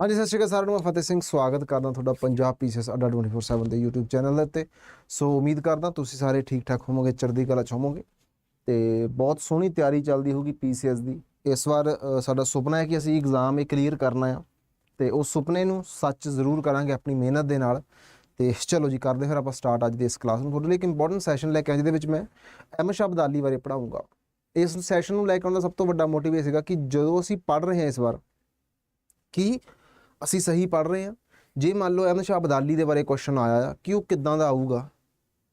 ਹਾਂਜੀ, ਸਤਿ ਸ਼੍ਰੀ ਅਕਾਲ ਸਾਰਿਆਂ ਨੂੰ, ਮੈਂ ਫਤਿਹ ਸਿੰਘ ਸਵਾਗਤ ਕਰਦਾ ਤੁਹਾਡਾ ਪੰਜਾਬ ਪੀਸੀਐਸ ਅੱਡਾ 24/7 ਦੇ YouTube ਚੈਨਲ 'ਤੇ। ਸੋ ਉਮੀਦ ਕਰਦਾ ਤੁਸੀਂ ਸਾਰੇ ਠੀਕ ਠਾਕ ਹੋਵੋਗੇ, ਚੜ੍ਹਦੀ ਕਲਾ ਚ ਹੋਵੋਗੇ। ਤੇ ਬਹੁਤ ਸੋਹਣੀ ਤਿਆਰੀ ਚੱਲਦੀ ਹੋਊਗੀ ਪੀਸੀਐਸ ਦੀ। ਇਸ ਵਾਰ ਸਾਡਾ ਸੁਪਨਾ ਹੈ ਕਿ ਅਸੀਂ ਐਗਜ਼ਾਮ ਇਹ ਕਲੀਅਰ ਕਰਨਾ ਆ। ਤੇ ਉਸ ਸੁਪਨੇ ਨੂੰ ਸੱਚ ਜ਼ਰੂਰ ਕਰਾਂਗੇ ਆਪਣੀ ਮਿਹਨਤ ਦੇ ਨਾਲ। ਤੇ ਚਲੋ ਜੀ, ਕਰਦੇ ਫਿਰ ਆਪਾਂ ਸਟਾਰਟ ਅੱਜ ਦੇ ਇਸ ਕਲਾਸ ਨੂੰ। ਤੁਹਾਡੇ ਲਈ ਇੱਕ ਇੰਪੋਰਟੈਂਟ ਸੈਸ਼ਨ ਲੈ ਕੇ ਆਏ ਜਿਹਦੇ ਵਿੱਚ ਮੈਂ ਅਹਿਮਦ ਸ਼ਾਹ ਅਬਦਾਲੀ ਬਾਰੇ ਪੜਾਉਂਗਾ ਇਸ ਸੈਸ਼ਨ ਨੂੰ ਲੈ ਕੇ ਆਉਣ ਦਾ ਸਭ ਤੋਂ ਵੱਡਾ ਮੋਟਿਵ ਇਹ ਸੀਗਾ ਕਿ ਜਦੋਂ ਅਸੀਂ ਪੜ੍ਹ ਰਹੇ ਹਾਂ ਇਸ ਵਾਰ, ਕਿ ਅਸੀਂ ਸਹੀ ਪੜ੍ਹ ਰਹੇ ਹਾਂ। ਜੇ ਮੰਨ ਲਓ ਅਹਿਮਦ ਸ਼ਾਹ ਅਬਦਾਲੀ ਦੇ ਬਾਰੇ ਕੁਐਸਚਨ ਆਇਆ ਆ, ਕਿ ਉਹ ਕਿੱਦਾਂ ਦਾ ਆਊਗਾ?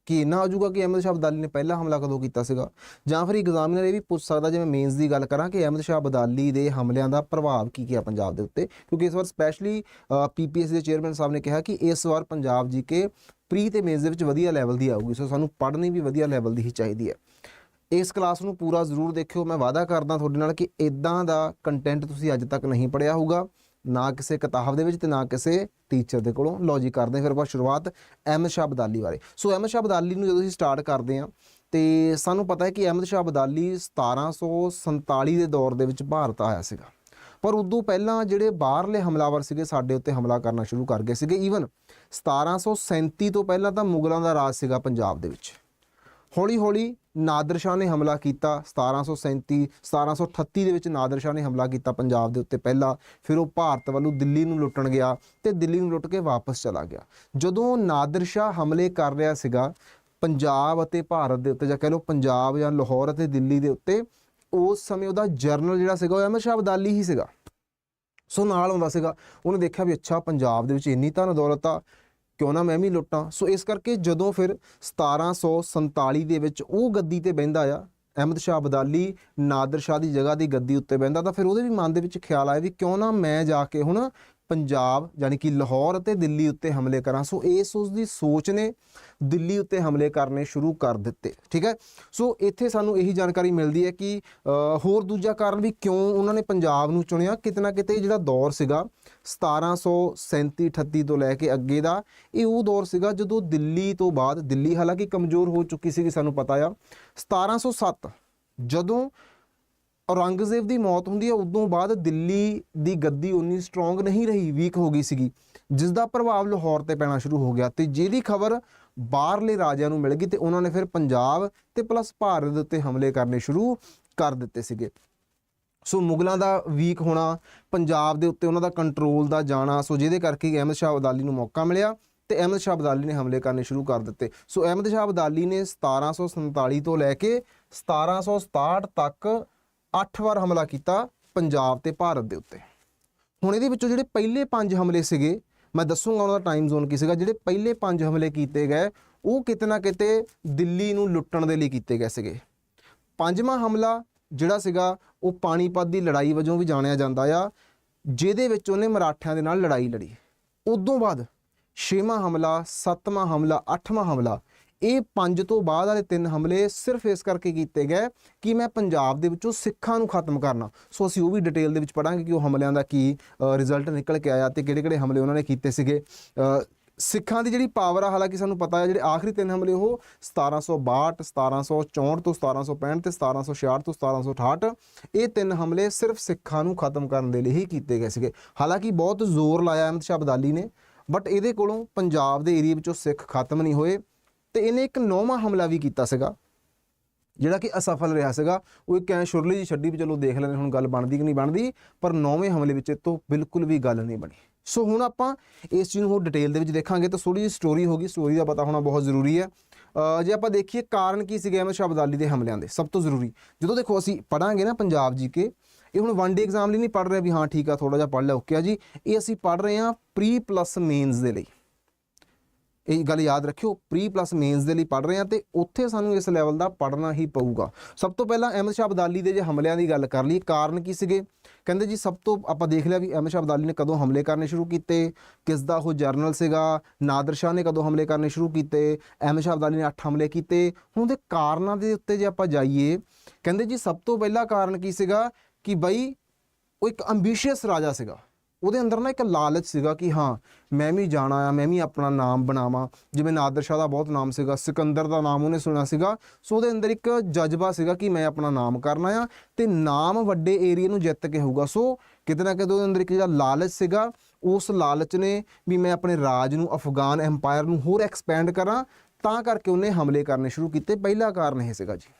ਕਿ ਇਹਨਾਂ ਆਜੂਗਾ ਕਿ ਅਹਿਮਦ ਸ਼ਾਹ ਅਬਦਾਲੀ ਨੇ ਪਹਿਲਾ ਹਮਲਾ ਕਦੋਂ ਕੀਤਾ ਸੀਗਾ? ਜਾਂ ਫਿਰ ਐਗਜ਼ਾਮੀਨਰ ਇਹ ਵੀ ਪੁੱਛ ਸਕਦਾ, ਜਿਵੇਂ ਮੇਨਸ ਦੀ ਗੱਲ ਕਰਾਂ ਕਿ ਅਹਿਮਦ ਸ਼ਾਹ ਅਬਦਾਲੀ ਦੇ ਹਮਲਿਆਂ ਦਾ ਪ੍ਰਭਾਵ ਕੀ ਕੀ ਆ ਪੰਜਾਬ ਦੇ ਉੱਤੇ? ਕਿਉਂਕਿ ਇਸ ਵਾਰ ਸਪੈਸ਼ਲੀ ਪੀਪੀਐਸ ਦੇ ਚੇਅਰਮੈਨ ਸਾਹਿਬ ਨੇ ਕਿਹਾ ਕਿ ਇਸ ਵਾਰ ਪੰਜਾਬ ਜੀ ਕੇ ਪ੍ਰੀ ਤੇ ਮੇਨਸ ਦੇ ਵਿੱਚ ਵਧੀਆ ਲੈਵਲ ਦੀ ਆਊਗੀ। ਸੋ ਸਾਨੂੰ ਪੜ੍ਹਨੀ ਵੀ ਵਧੀਆ ਲੈਵਲ ਦੀ ਹੀ ਚਾਹੀਦੀ ਹੈ। ਇਸ ਕਲਾਸ ਨੂੰ ਪੂਰਾ ਜ਼ਰੂਰ ਦੇਖਿਓ। ਮੈਂ ਵਾਅਦਾ ਕਰਦਾ ਤੁਹਾਡੇ ਨਾਲ ਕਿ ਇਦਾਂ ਦਾ ਕੰਟੈਂਟ ਤੁਸੀਂ ਅੱਜ ਤੱਕ ਨਹੀਂ ਪੜਿਆ ਹੋਊਗਾ। ਨਾ ਕਿਸੇ ਕਿਤਾਬ ਦੇ ਵਿੱਚ ਤੇ ਨਾ ਕਿਸੇ ਟੀਚਰ ਦੇ ਕੋਲੋਂ। ਲਓ ਕਰਦੇ ਫਿਰ ਆਪਾਂ ਸ਼ੁਰੂਆਤ ਅਹਿਮਦ ਸ਼ਾਹ ਅਬਦਾਲੀ ਬਾਰੇ। ਸੋ ਅਹਿਮਦ ਸ਼ਾਹ ਅਬਦਾਲੀ ਨੂੰ ਜਦੋਂ ਅਸੀਂ ਸਟਾਰਟ ਕਰਦੇ ਹਾਂ, ਤੇ ਸਾਨੂੰ ਪਤਾ ਹੈ ਕਿ ਅਹਿਮਦ ਸ਼ਾਹ ਅਬਦਾਲੀ 1747 ਦੇ ਦੌਰ ਦੇ ਵਿੱਚ ਭਾਰਤ ਆਇਆ ਸੀਗਾ। ਪਰ ਉਦੋਂ ਪਹਿਲਾਂ ਜਿਹੜੇ ਬਾਹਰਲੇ ਹਮਲਾਵਰ ਸੀਗੇ, ਸਾਡੇ ਉੱਤੇ ਹਮਲਾ ਕਰਨਾ ਸ਼ੁਰੂ ਕਰ ਗਏ ਸੀਗੇ। ਈਵਨ 1737 ਤੋਂ ਪਹਿਲਾਂ ਤਾਂ ਮੁਗਲਾਂ ਦਾ ਰਾਜ ਸੀਗਾ ਪੰਜਾਬ ਦੇ ਵਿੱਚ। ਹੌਲੀ ਹੌਲੀ ਨਾਦਰ ਸ਼ਾਹ ਨੇ ਹਮਲਾ ਕੀਤਾ 1737 1738 ਦੇ ਵਿੱਚ ਨਾਦਰ ਸ਼ਾਹ ਨੇ ਹਮਲਾ ਕੀਤਾ ਪੰਜਾਬ ਦੇ ਉੱਤੇ ਪਹਿਲਾਂ, ਫਿਰ ਉਹ ਭਾਰਤ ਵੱਲੋਂ ਦਿੱਲੀ ਨੂੰ ਲੁੱਟਣ ਗਿਆ ਤੇ ਦਿੱਲੀ ਨੂੰ ਲੁੱਟ ਕੇ ਵਾਪਸ ਚਲਾ ਗਿਆ। ਜਦੋਂ ਨਾਦਰ ਸ਼ਾਹ ਹਮਲੇ ਕਰ ਰਿਹਾ ਸੀਗਾ, ਪੰਜਾਬ ਅਤੇ ਭਾਰਤ ਦੇ ਉੱਤੇ ਜਾਂ ਕਹਿ ਲਓ ਪੰਜਾਬ ਜਾਂ ਲਾਹੌਰ ਅਤੇ ਦਿੱਲੀ ਦੇ ਉੱਤੇ, ਉਸ ਸਮੇਂ ਉਹਦਾ ਜਰਨਲ ਜਿਹੜਾ ਸੀਗਾ ਉਹ ਅਹਿਮਦ ਸ਼ਾਹ ਅਬਦਾਲੀ ਹੀ ਸੀਗਾ। ਸੋ ਨਾਲ ਆਉਂਦਾ ਸੀਗਾ, ਉਹਨੇ ਦੇਖਿਆ ਵੀ ਅੱਛਾ ਪੰਜਾਬ ਦੇ ਵਿੱਚ ਇੰਨੀ ਧਨ ਦੌਲਤ ਆ ਕਿਉਂ ਨਾ ਮੈਂ ਵੀ ਲੁੱਟਾਂ? ਸੋ ਇਸ ਕਰਕੇ ਜਦੋਂ ਫਿਰ 1747 ਦੇ ਵਿੱਚ ਉਹ ਗੱਦੀ ਤੇ ਬਹਿੰਦਾ ਆ, ਅਹਿਮਦ ਸ਼ਾਹ ਅਬਦਾਲੀ ਨਾਦਰ ਸ਼ਾਹ ਦੀ ਜਗ੍ਹਾ ਦੀ ਗੱਦੀ ਉੱਤੇ ਬਹਿੰਦਾ, ਤਾਂ ਫਿਰ ਉਹਦੇ ਵੀ ਮਨ ਦੇ ਵਿੱਚ ਖਿਆਲ ਆਇਆ ਵੀ ਕਿਉਂ ਨਾ ਮੈਂ ਜਾ ਕੇ ਹੁਣ ਪੰਜਾਬ ਯਾਨੀ ਕਿ ਲਾਹੌਰ ਅਤੇ ਦਿੱਲੀ ਉੱਤੇ ਹਮਲੇ ਕਰਾਂ। ਸੋ ਇਸ ਉਸ ਦੀ ਸੋਚ ਨੇ ਦਿੱਲੀ ਉੱਤੇ ਹਮਲੇ ਕਰਨੇ ਸ਼ੁਰੂ ਕਰ ਦਿੱਤੇ, ਠੀਕ ਹੈ? ਸੋ ਇੱਥੇ ਸਾਨੂੰ ਇਹੀ ਜਾਣਕਾਰੀ ਮਿਲਦੀ ਹੈ ਕਿ ਹੋਰ ਦੂਜਾ ਕਾਰਨ ਵੀ ਕਿਉਂ ਉਹਨਾਂ ਨੇ ਪੰਜਾਬ ਨੂੰ ਚੁਣਿਆ? ਕਿਤੇ ਨਾ ਕਿਤੇ ਜਿਹੜਾ ਦੌਰ ਸੀਗਾ 1737 38 ਤੋਂ ਲੈ ਕੇ ਅੱਗੇ ਦਾ, ਇਹ ਉਹ ਦੌਰ ਸੀਗਾ ਜਦੋਂ ਦਿੱਲੀ ਤੋਂ ਬਾਅਦ, ਦਿੱਲੀ ਹਾਲਾਂਕਿ ਕਮਜ਼ੋਰ ਹੋ ਚੁੱਕੀ ਸੀਗੀ ਸਾਨੂੰ ਪਤਾ ਆ 1707 ਜਦੋਂ ਔਰੰਗਜ਼ੇਬ ਦੀ ਮੌਤ ਹੁੰਦੀ ਹੈ, ਉਦੋਂ ਬਾਅਦ ਦਿੱਲੀ ਦੀ ਗੱਦੀ ਉਨੀ ਸਟਰੋਂਗ ਨਹੀਂ ਰਹੀ ਵੀਕ ਹੋ ਗਈ ਸੀਗੀ ਜਿਸ ਦਾ ਪ੍ਰਭਾਵ ਲਾਹੌਰ ਤੇ ਪੈਣਾ ਸ਼ੁਰੂ ਹੋ ਗਿਆ ਤੇ ਜਿਹਦੀ ਖਬਰ ਬਾਹਰਲੇ ਰਾਜਿਆਂ ਨੂੰ ਮਿਲ ਗਈ ਤੇ ਉਹਨਾਂ ਨੇ ਫਿਰ ਪੰਜਾਬ ਤੇ ਪਲੱਸ ਭਾਰਤ ਦੇ ਉੱਤੇ ਹਮਲੇ ਕਰਨੇ ਸ਼ੁਰੂ ਕਰ ਦਿੱਤੇ ਸੀਗੇ। ਸੋ ਮੁਗਲਾਂ ਦਾ ਵੀਕ ਹੋਣਾ, ਪੰਜਾਬ ਦੇ ਉੱਤੇ ਉਹਨਾਂ ਦਾ ਕੰਟਰੋਲ ਦਾ ਜਾਣਾ, ਸੋ ਜਿਹਦੇ ਕਰਕੇ ਅਹਿਮਦ ਸ਼ਾਹ ਅਬਦਾਲੀ ਨੂੰ ਮੌਕਾ ਮਿਲਿਆ ਤੇ ਅਹਿਮਦ ਸ਼ਾਹ ਅਬਦਾਲੀ ਨੇ ਹਮਲੇ ਕਰਨੇ ਸ਼ੁਰੂ ਕਰ ਦਿੱਤੇ। ਸੋ ਅਹਿਮਦ ਸ਼ਾਹ ਅਬਦਾਲੀ ਨੇ 1747 ਤੋਂ ਲੈ ਕੇ 1767 ਤੱਕ 8 ਵਾਰ ਹਮਲਾ ਕੀਤਾ ਪੰਜਾਬ ਤੇ ਭਾਰਤ ਦੇ ਉੱਤੇ। ਹੁਣ ਇਹਦੇ ਵਿੱਚੋਂ ਜਿਹੜੇ ਪਹਿਲੇ ਪੰਜ ਹਮਲੇ ਸੀਗੇ, ਮੈਂ ਦੱਸੂਗਾ ਉਹਨਾਂ ਦਾ ਟਾਈਮ ਜ਼ੋਨ ਕੀ ਸੀਗਾ, ਜਿਹੜੇ ਪਹਿਲੇ ਪੰਜ ਹਮਲੇ ਕੀਤੇ ਗਏ, ਉਹ ਕਿਤੇ ਨਾ ਕਿਤੇ ਦਿੱਲੀ ਨੂੰ ਲੁੱਟਣ ਦੇ ਲਈ ਕੀਤੇ ਗਏ ਸੀਗੇ। ਪੰਜਵਾਂ ਹਮਲਾ ਜਿਹੜਾ ਸੀਗਾ, ਉਹ ਪਾਣੀਪਤ ਦੀ ਲੜਾਈ ਵਜੋਂ ਵੀ ਜਾਣਿਆ ਜਾਂਦਾ ਆ, ਜਿਹਦੇ ਵਿੱਚ ਉਹਨੇ ਮਰਾਠਿਆਂ ਦੇ ਨਾਲ ਲੜਾਈ ਲੜੀ। ਉਦੋਂ ਬਾਅਦ ਛੇਵਾਂ ਹਮਲਾ, ਸੱਤਵਾਂ ਹਮਲਾ, ਅੱਠਵਾਂ ਹਮਲਾ ਇਹ ਪੰਜ ਤੋਂ ਬਾਅਦ ਵਾਲੇ ਤਿੰਨ ਹਮਲੇ ਸਿਰਫ ਇਸ ਕਰਕੇ ਕੀਤੇ ਗਏ ਕਿ ਮੈਂ ਪੰਜਾਬ ਦੇ ਵਿੱਚੋਂ ਸਿੱਖਾਂ ਨੂੰ ਖਤਮ ਕਰਨਾ। ਸੋ ਅਸੀਂ ਉਹ ਵੀ ਡਿਟੇਲ ਦੇ ਵਿੱਚ ਪੜਾਂਗੇ ਕਿ ਉਹ ਹਮਲਿਆਂ ਦਾ ਕੀ ਰਿਜ਼ਲਟ ਨਿਕਲ ਕੇ ਆਇਆ ਤੇ ਕਿਹੜੇ-ਕਿਹੜੇ ਹਮਲੇ ਉਹਨਾਂ ਨੇ ਕੀਤੇ ਸੀਗੇ। ਸਿੱਖਾਂ ਦੀ ਜਿਹੜੀ ਪਾਵਰ ਆ, ਹਾਲਾਂਕਿ ਸਾਨੂੰ ਪਤਾ ਹੈ, ਜਿਹੜੇ ਆਖਰੀ ਤਿੰਨ ਹਮਲੇ ਉਹ 1762 1764 ਤੋਂ 1765 ਤੇ 1766 ਤੋਂ 1768 ਇਹ ਤਿੰਨ ਹਮਲੇ ਸਿਰਫ ਸਿੱਖਾਂ ਨੂੰ ਖਤਮ ਕਰਨ ਦੇ ਲਈ ਹੀ ਕੀਤੇ ਗਏ ਸੀਗੇ। ਹਾਲਾਂਕਿ ਬਹੁਤ ਜ਼ੋਰ ਲਾਇਆ ਅਹਿਮਦ ਸ਼ਾਹ ਅਬਦਾਲੀ ਨੇ ਬਟ ਇਹਦੇ ਕੋਲੋਂ ਪੰਜਾਬ ਦੇ ਏਰੀਆ ਵਿੱਚੋਂ ਸਿੱਖ ਖਤਮ ਨਹੀਂ ਹੋਏ। ਤੇ ਇਹਨੇ ਇੱਕ ਨੌਵਾਂ ਹਮਲਾ ਵੀ ਕੀਤਾ ਸੀਗਾ, ਜਿਹੜਾ ਕਿ ਅਸਫਲ ਰਿਹਾ ਸੀਗਾ। ਉਹ ਇੱਕ ਐ ਸ਼ੁਰਲੀ ਜੀ ਛੱਡੀ ਵੀ ਚਲੋ ਦੇਖ ਲੈਣੇ ਹੁਣ ਗੱਲ ਬਣਦੀ ਕਿ ਨਹੀਂ ਬਣਦੀ, ਪਰ ਨੌਵੇਂ ਹਮਲੇ ਵਿੱਚ ਇਹ ਤੋਂ ਬਿਲਕੁਲ ਵੀ ਗੱਲ ਨਹੀਂ ਬਣੀ। ਸੋ ਹੁਣ ਆਪਾਂ ਇਸ ਚੀਜ਼ ਨੂੰ ਹੋਰ ਡਿਟੇਲ ਦੇ ਵਿੱਚ ਦੇਖਾਂਗੇ ਤਾਂ ਥੋੜੀ ਜਿਹੀ ਸਟੋਰੀ ਹੋਗੀ ਸਟੋਰੀ ਦਾ ਪਤਾ ਹੋਣਾ ਬਹੁਤ ਜ਼ਰੂਰੀ ਹੈ। ਜੇ ਆਪਾਂ ਦੇਖੀਏ ਕਾਰਨ ਕੀ ਸੀਗੇ ਅਹਿਮਦ ਸ਼ਾਹ ਅਬਦਾਲੀ ਦੇ ਹਮਲਿਆਂ ਦੇ, ਸਭ ਤੋਂ ਜ਼ਰੂਰੀ। ਜਦੋਂ ਦੇਖੋ ਅਸੀਂ ਪੜਾਂਗੇ ਨਾ ਪੰਜਾਬ ਜੀ ਕੇ, ਇਹ ਹੁਣ ਵਨ ਡੇ ਐਗਜ਼ਾਮ ਲਈ ਨਹੀਂ ਪੜ ਰਿਹਾ ਵੀ ਹਾਂ ਠੀਕ ਆ ਥੋੜਾ ਜਿਹਾ ਪੜ ਲਿਆ ਓਕੇ ਆ ਜੀ। ਇਹ ਅਸੀਂ ਪੜ ਰਹੇ ਹਾਂ ਪ੍ਰੀ ਪਲੱਸ ਮੇਨਸ ਦੇ ਲਈ। ਇਹ ਗੱਲ ਯਾਦ ਰੱਖਿਓ ਪ੍ਰੀ ਪਲੱਸ ਮੇਨਸ ਦੇ ਲਈ ਪੜ ਰਹੇ ਆ ਤੇ ਉੱਥੇ ਸਾਨੂੰ ਇਸ ਲੈਵਲ ਦਾ ਪੜਨਾ ਹੀ ਪਊਗਾ। ਸਭ ਤੋਂ ਪਹਿਲਾਂ ਅਹਿਮਦ ਸ਼ਾਹ ਅਬਦਾਲੀ ਦੇ ਜੇ ਹਮਲਿਆਂ ਦੀ ਗੱਲ ਕਰ ਲਈ ਕਾਰਨ ਕੀ ਸੀਗੇ? ਕਹਿੰਦੇ ਜੀ, ਸਭ ਤੋਂ ਆਪਾਂ ਦੇਖ ਲਿਆ ਵੀ ਅਹਿਮਦ ਸ਼ਾਹ ਅਬਦਾਲੀ ਨੇ ਕਦੋਂ ਹਮਲੇ ਕਰਨੇ ਸ਼ੁਰੂ ਕੀਤੇ ਕਿਸ ਦਾ ਉਹ ਜਰਨਲ ਸੀਗਾ, ਨਾਦਰ ਸ਼ਾਹ ਨੇ ਕਦੋਂ ਹਮਲੇ ਕਰਨੇ ਸ਼ੁਰੂ ਕੀਤੇ, ਅਹਿਮਦ ਸ਼ਾਹ ਅਬਦਾਲੀ ਨੇ 8 ਹਮਲੇ ਕੀਤੇ। ਹੁਣ ਦੇ ਕਾਰਨਾਂ ਦੇ ਉੱਤੇ ਜੇ ਆਪਾਂ ਜਾਈਏ, ਕਹਿੰਦੇ ਜੀ, ਸਭ ਤੋਂ ਪਹਿਲਾ ਕਾਰਨ ਕੀ ਸੀਗਾ? ਕਿ ਬਈ, ਉਹ ਇੱਕ ਐਂਬੀਸ਼ੀਅਸ ਰਾਜਾ ਸੀਗਾ। ਉਹਦੇ ਅੰਦਰ ਨਾ ਇੱਕ ਲਾਲਚ ਸੀਗਾ ਕਿ ਹਾਂ, ਮੈਂ ਵੀ ਜਾਣਾ ਆ, ਮੈਂ ਵੀ ਆਪਣਾ ਨਾਮ ਬਣਾਵਾਂ। ਜਿਵੇਂ ਨਾਦਰ ਸ਼ਾਹ ਦਾ ਬਹੁਤ ਨਾਮ ਸੀਗਾ, ਸਿਕੰਦਰ ਦਾ ਨਾਮ ਉਹਨੇ ਸੁਣਿਆ ਸੀਗਾ। ਸੋ ਉਹਦੇ ਅੰਦਰ ਇੱਕ ਜਜ਼ਬਾ ਸੀਗਾ ਕਿ ਮੈਂ ਆਪਣਾ ਨਾਮ ਕਰਨਾ ਆ ਤੇ ਨਾਮ ਵੱਡੇ ਏਰੀਆ ਨੂੰ ਜਿੱਤ ਕੇ ਹੋਊਗਾ। ਸੋ ਕਿਤੇ ਨਾ ਕਿਤੇ ਉਹਦੇ ਅੰਦਰ ਇੱਕ ਜਿਹੜਾ ਲਾਲਚ ਸੀਗਾ, ਉਸ ਲਾਲਚ ਨੇ ਵੀ ਮੈਂ ਆਪਣੇ ਰਾਜ ਨੂੰ, ਅਫਗਾਨ ਐਮਪਾਇਰ ਨੂੰ ਹੋਰ ਐਕਸਪੈਂਡ ਕਰਾਂ, ਤਾਂ ਕਰਕੇ ਉਹਨੇ ਹਮਲੇ ਕਰਨੇ ਸ਼ੁਰੂ ਕੀਤੇ। ਪਹਿਲਾ ਕਾਰਨ ਇਹ ਸੀਗਾ ਜੀ।